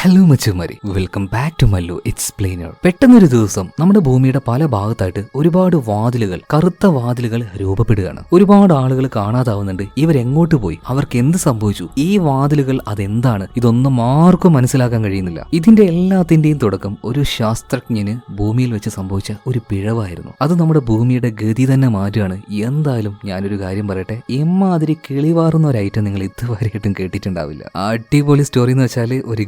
Hello മച്ചുമാരി welcome back to Mallu explainer പെട്ടെന്നൊരു ദിവസം നമ്മുടെ ഭൂമിയുടെ പല ഭാഗത്തായിട്ട് ഒരുപാട് വാതിലുകൾ കറുത്ത വാതിലുകൾ രൂപപ്പെടുകയാണ്. ഒരുപാട് ആളുകൾ കാണാതാവുന്നുണ്ട്. ഇവരെങ്ങോട്ട് പോയി? അവർക്ക് എന്ത് സംഭവിച്ചു? ഈ വാതിലുകൾ അതെന്താണ്? ഇതൊന്നും ആർക്കും മനസ്സിലാക്കാൻ കഴിയുന്നില്ല. ഇതിന്റെ എല്ലാത്തിന്റെയും തുടക്കം ഒരു ശാസ്ത്രജ്ഞന് ഭൂമിയിൽ വെച്ച് സംഭവിച്ച ഒരു പിഴവായിരുന്നു. അത് നമ്മുടെ ഭൂമിയുടെ ഗതി തന്നെ മാറ്റുകയാണ്. എന്തായാലും ഞാനൊരു കാര്യം പറയട്ടെ. എമ്മാതിരി കിളിവാറുന്ന ഒരു ഐറ്റം നിങ്ങൾ ഇതുവരെയായിട്ടും കേട്ടിട്ടുണ്ടാവില്ല. അടിപൊളി സ്റ്റോറി എന്ന് വെച്ചാൽ ഒരു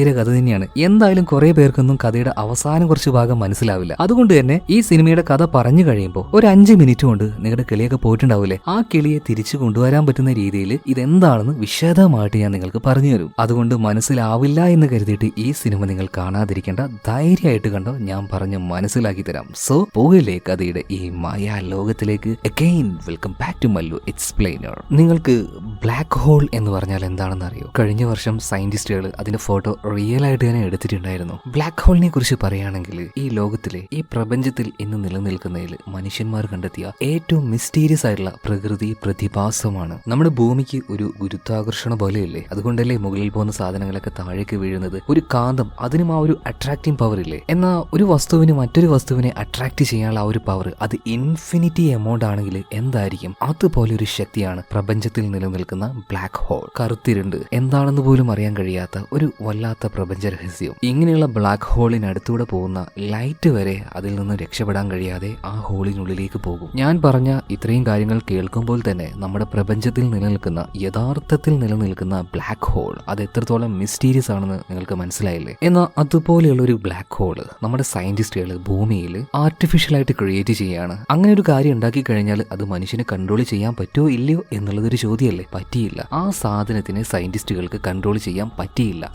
കഥ തന്നെയാണ്. എന്തായാലും കുറെ പേർക്കൊന്നും കഥയുടെ അവസാനം കുറച്ച് ഭാഗം മനസ്സിലാവില്ല. അതുകൊണ്ട് തന്നെ ഈ സിനിമയുടെ കഥ പറഞ്ഞു കഴിയുമ്പോൾ ഒരു അഞ്ച് മിനിറ്റ് കൊണ്ട് നിങ്ങളുടെ കിളിയൊക്കെ പോയിട്ടുണ്ടാവില്ലേ ആ കിളിയെ തിരിച്ചു കൊണ്ടുവരാൻ പറ്റുന്ന രീതിയിൽ ഇതെന്താണെന്ന് വിശദമായിട്ട് ഞാൻ നിങ്ങൾക്ക് പറഞ്ഞു തരും അതുകൊണ്ട് മനസ്സിലാവില്ല എന്ന് കരുതിയിട്ട് ഈ സിനിമ നിങ്ങൾ കാണാതിരിക്കേണ്ട. ധൈര്യമായിട്ട് കണ്ടോ? ഞാൻ പറഞ്ഞ് മനസ്സിലാക്കി തരാം. സോ പോകില്ലേ കഥയുടെ ഈ മായാ ലോകത്തിലേക്ക്. Again welcome back to Mallu explainer നിങ്ങൾക്ക് ബ്ലാക്ക് ഹോൾ എന്ന് പറഞ്ഞാൽ എന്താണെന്ന് അറിയോ കഴിഞ്ഞ വർഷം സയന്റിസ്റ്റുകൾ അതിന്റെ ഫോട്ടോ റിയൽ ആയിട്ട് തന്നെ എടുത്തിട്ടുണ്ടായിരുന്നു. ബ്ലാക്ക് ഹോളിനെ കുറിച്ച് പറയുകയാണെങ്കിൽ ഈ ലോകത്തിലെ ഈ പ്രപഞ്ചത്തിൽ ഇന്ന് നിലനിൽക്കുന്നതിൽ മനുഷ്യന്മാർ കണ്ടെത്തിയ ഏറ്റവും മിസ്റ്റീരിയസ് ആയിട്ടുള്ള പ്രകൃതി പ്രതിഭാസമാണ് നമ്മുടെ ഭൂമിക്ക് ഒരു ഗുരുത്വാകർഷണ പോലെയല്ലേ അതുകൊണ്ടല്ലേ മുകളിൽ പോകുന്ന സാധനങ്ങളൊക്കെ താഴേക്ക് വീഴുന്നത്? ഒരു കാന്തം അതിനും ആ ഒരു അട്രാക്റ്റിംഗ് പവർ ഇല്ലേ? എന്നാൽ ഒരു വസ്തുവിന് മറ്റൊരു വസ്തുവിനെ അട്രാക്ട് ചെയ്യാനുള്ള ആ ഒരു പവർ അത് ഇൻഫിനിറ്റി എമൗണ്ട് ആണെങ്കിൽ എന്തായിരിക്കും? അതുപോലെ ഒരു ശക്തിയാണ് പ്രപഞ്ചത്തിൽ നിലനിൽക്കുന്ന ബ്ലാക്ക് ഹോൾ കറുത്തിരുണ്ട്. എന്താണെന്ന് പോലും അറിയാൻ കഴിയാത്ത ഒരു വല്ലാത്ത പ്രപഞ്ച രഹസ്യം. ഇങ്ങനെയുള്ള ബ്ലാക്ക് ഹോളിനടുത്തൂടെ പോകുന്ന ലൈറ്റ് വരെ അതിൽ നിന്ന് രക്ഷപ്പെടാൻ കഴിയാതെ ആ ഹോളിനുള്ളിലേക്ക് പോകും. ഞാൻ പറഞ്ഞ ഇത്രയും കാര്യങ്ങൾ കേൾക്കുമ്പോൾ തന്നെ നമ്മുടെ പ്രപഞ്ചത്തിൽ നിലനിൽക്കുന്ന യഥാർത്ഥത്തിൽ നിലനിൽക്കുന്ന ബ്ലാക്ക് ഹോൾ അത് എത്രത്തോളം മിസ്റ്റീരിയസ് ആണെന്ന് നിങ്ങൾക്ക് മനസ്സിലായില്ലേ? എന്നാൽ അതുപോലെയുള്ള ഒരു ബ്ലാക്ക് ഹോൾ നമ്മുടെ സയന്റിസ്റ്റുകൾ ഭൂമിയിൽ ആർട്ടിഫിഷ്യൽ ആയിട്ട് ക്രിയേറ്റ് ചെയ്യാണ് അങ്ങനെ ഒരു കാര്യം ഉണ്ടാക്കി കഴിഞ്ഞാൽ അത് മനുഷ്യനെ കൺട്രോൾ ചെയ്യാൻ പറ്റുമോ ഇല്ലയോ എന്നുള്ളതൊരു ചോദ്യമല്ലേ? പറ്റിയില്ല. ആ സാധനത്തിനെ സയന്റിസ്റ്റുകൾക്ക് കൺട്രോൾ ചെയ്യാൻ പറ്റിയില്ല.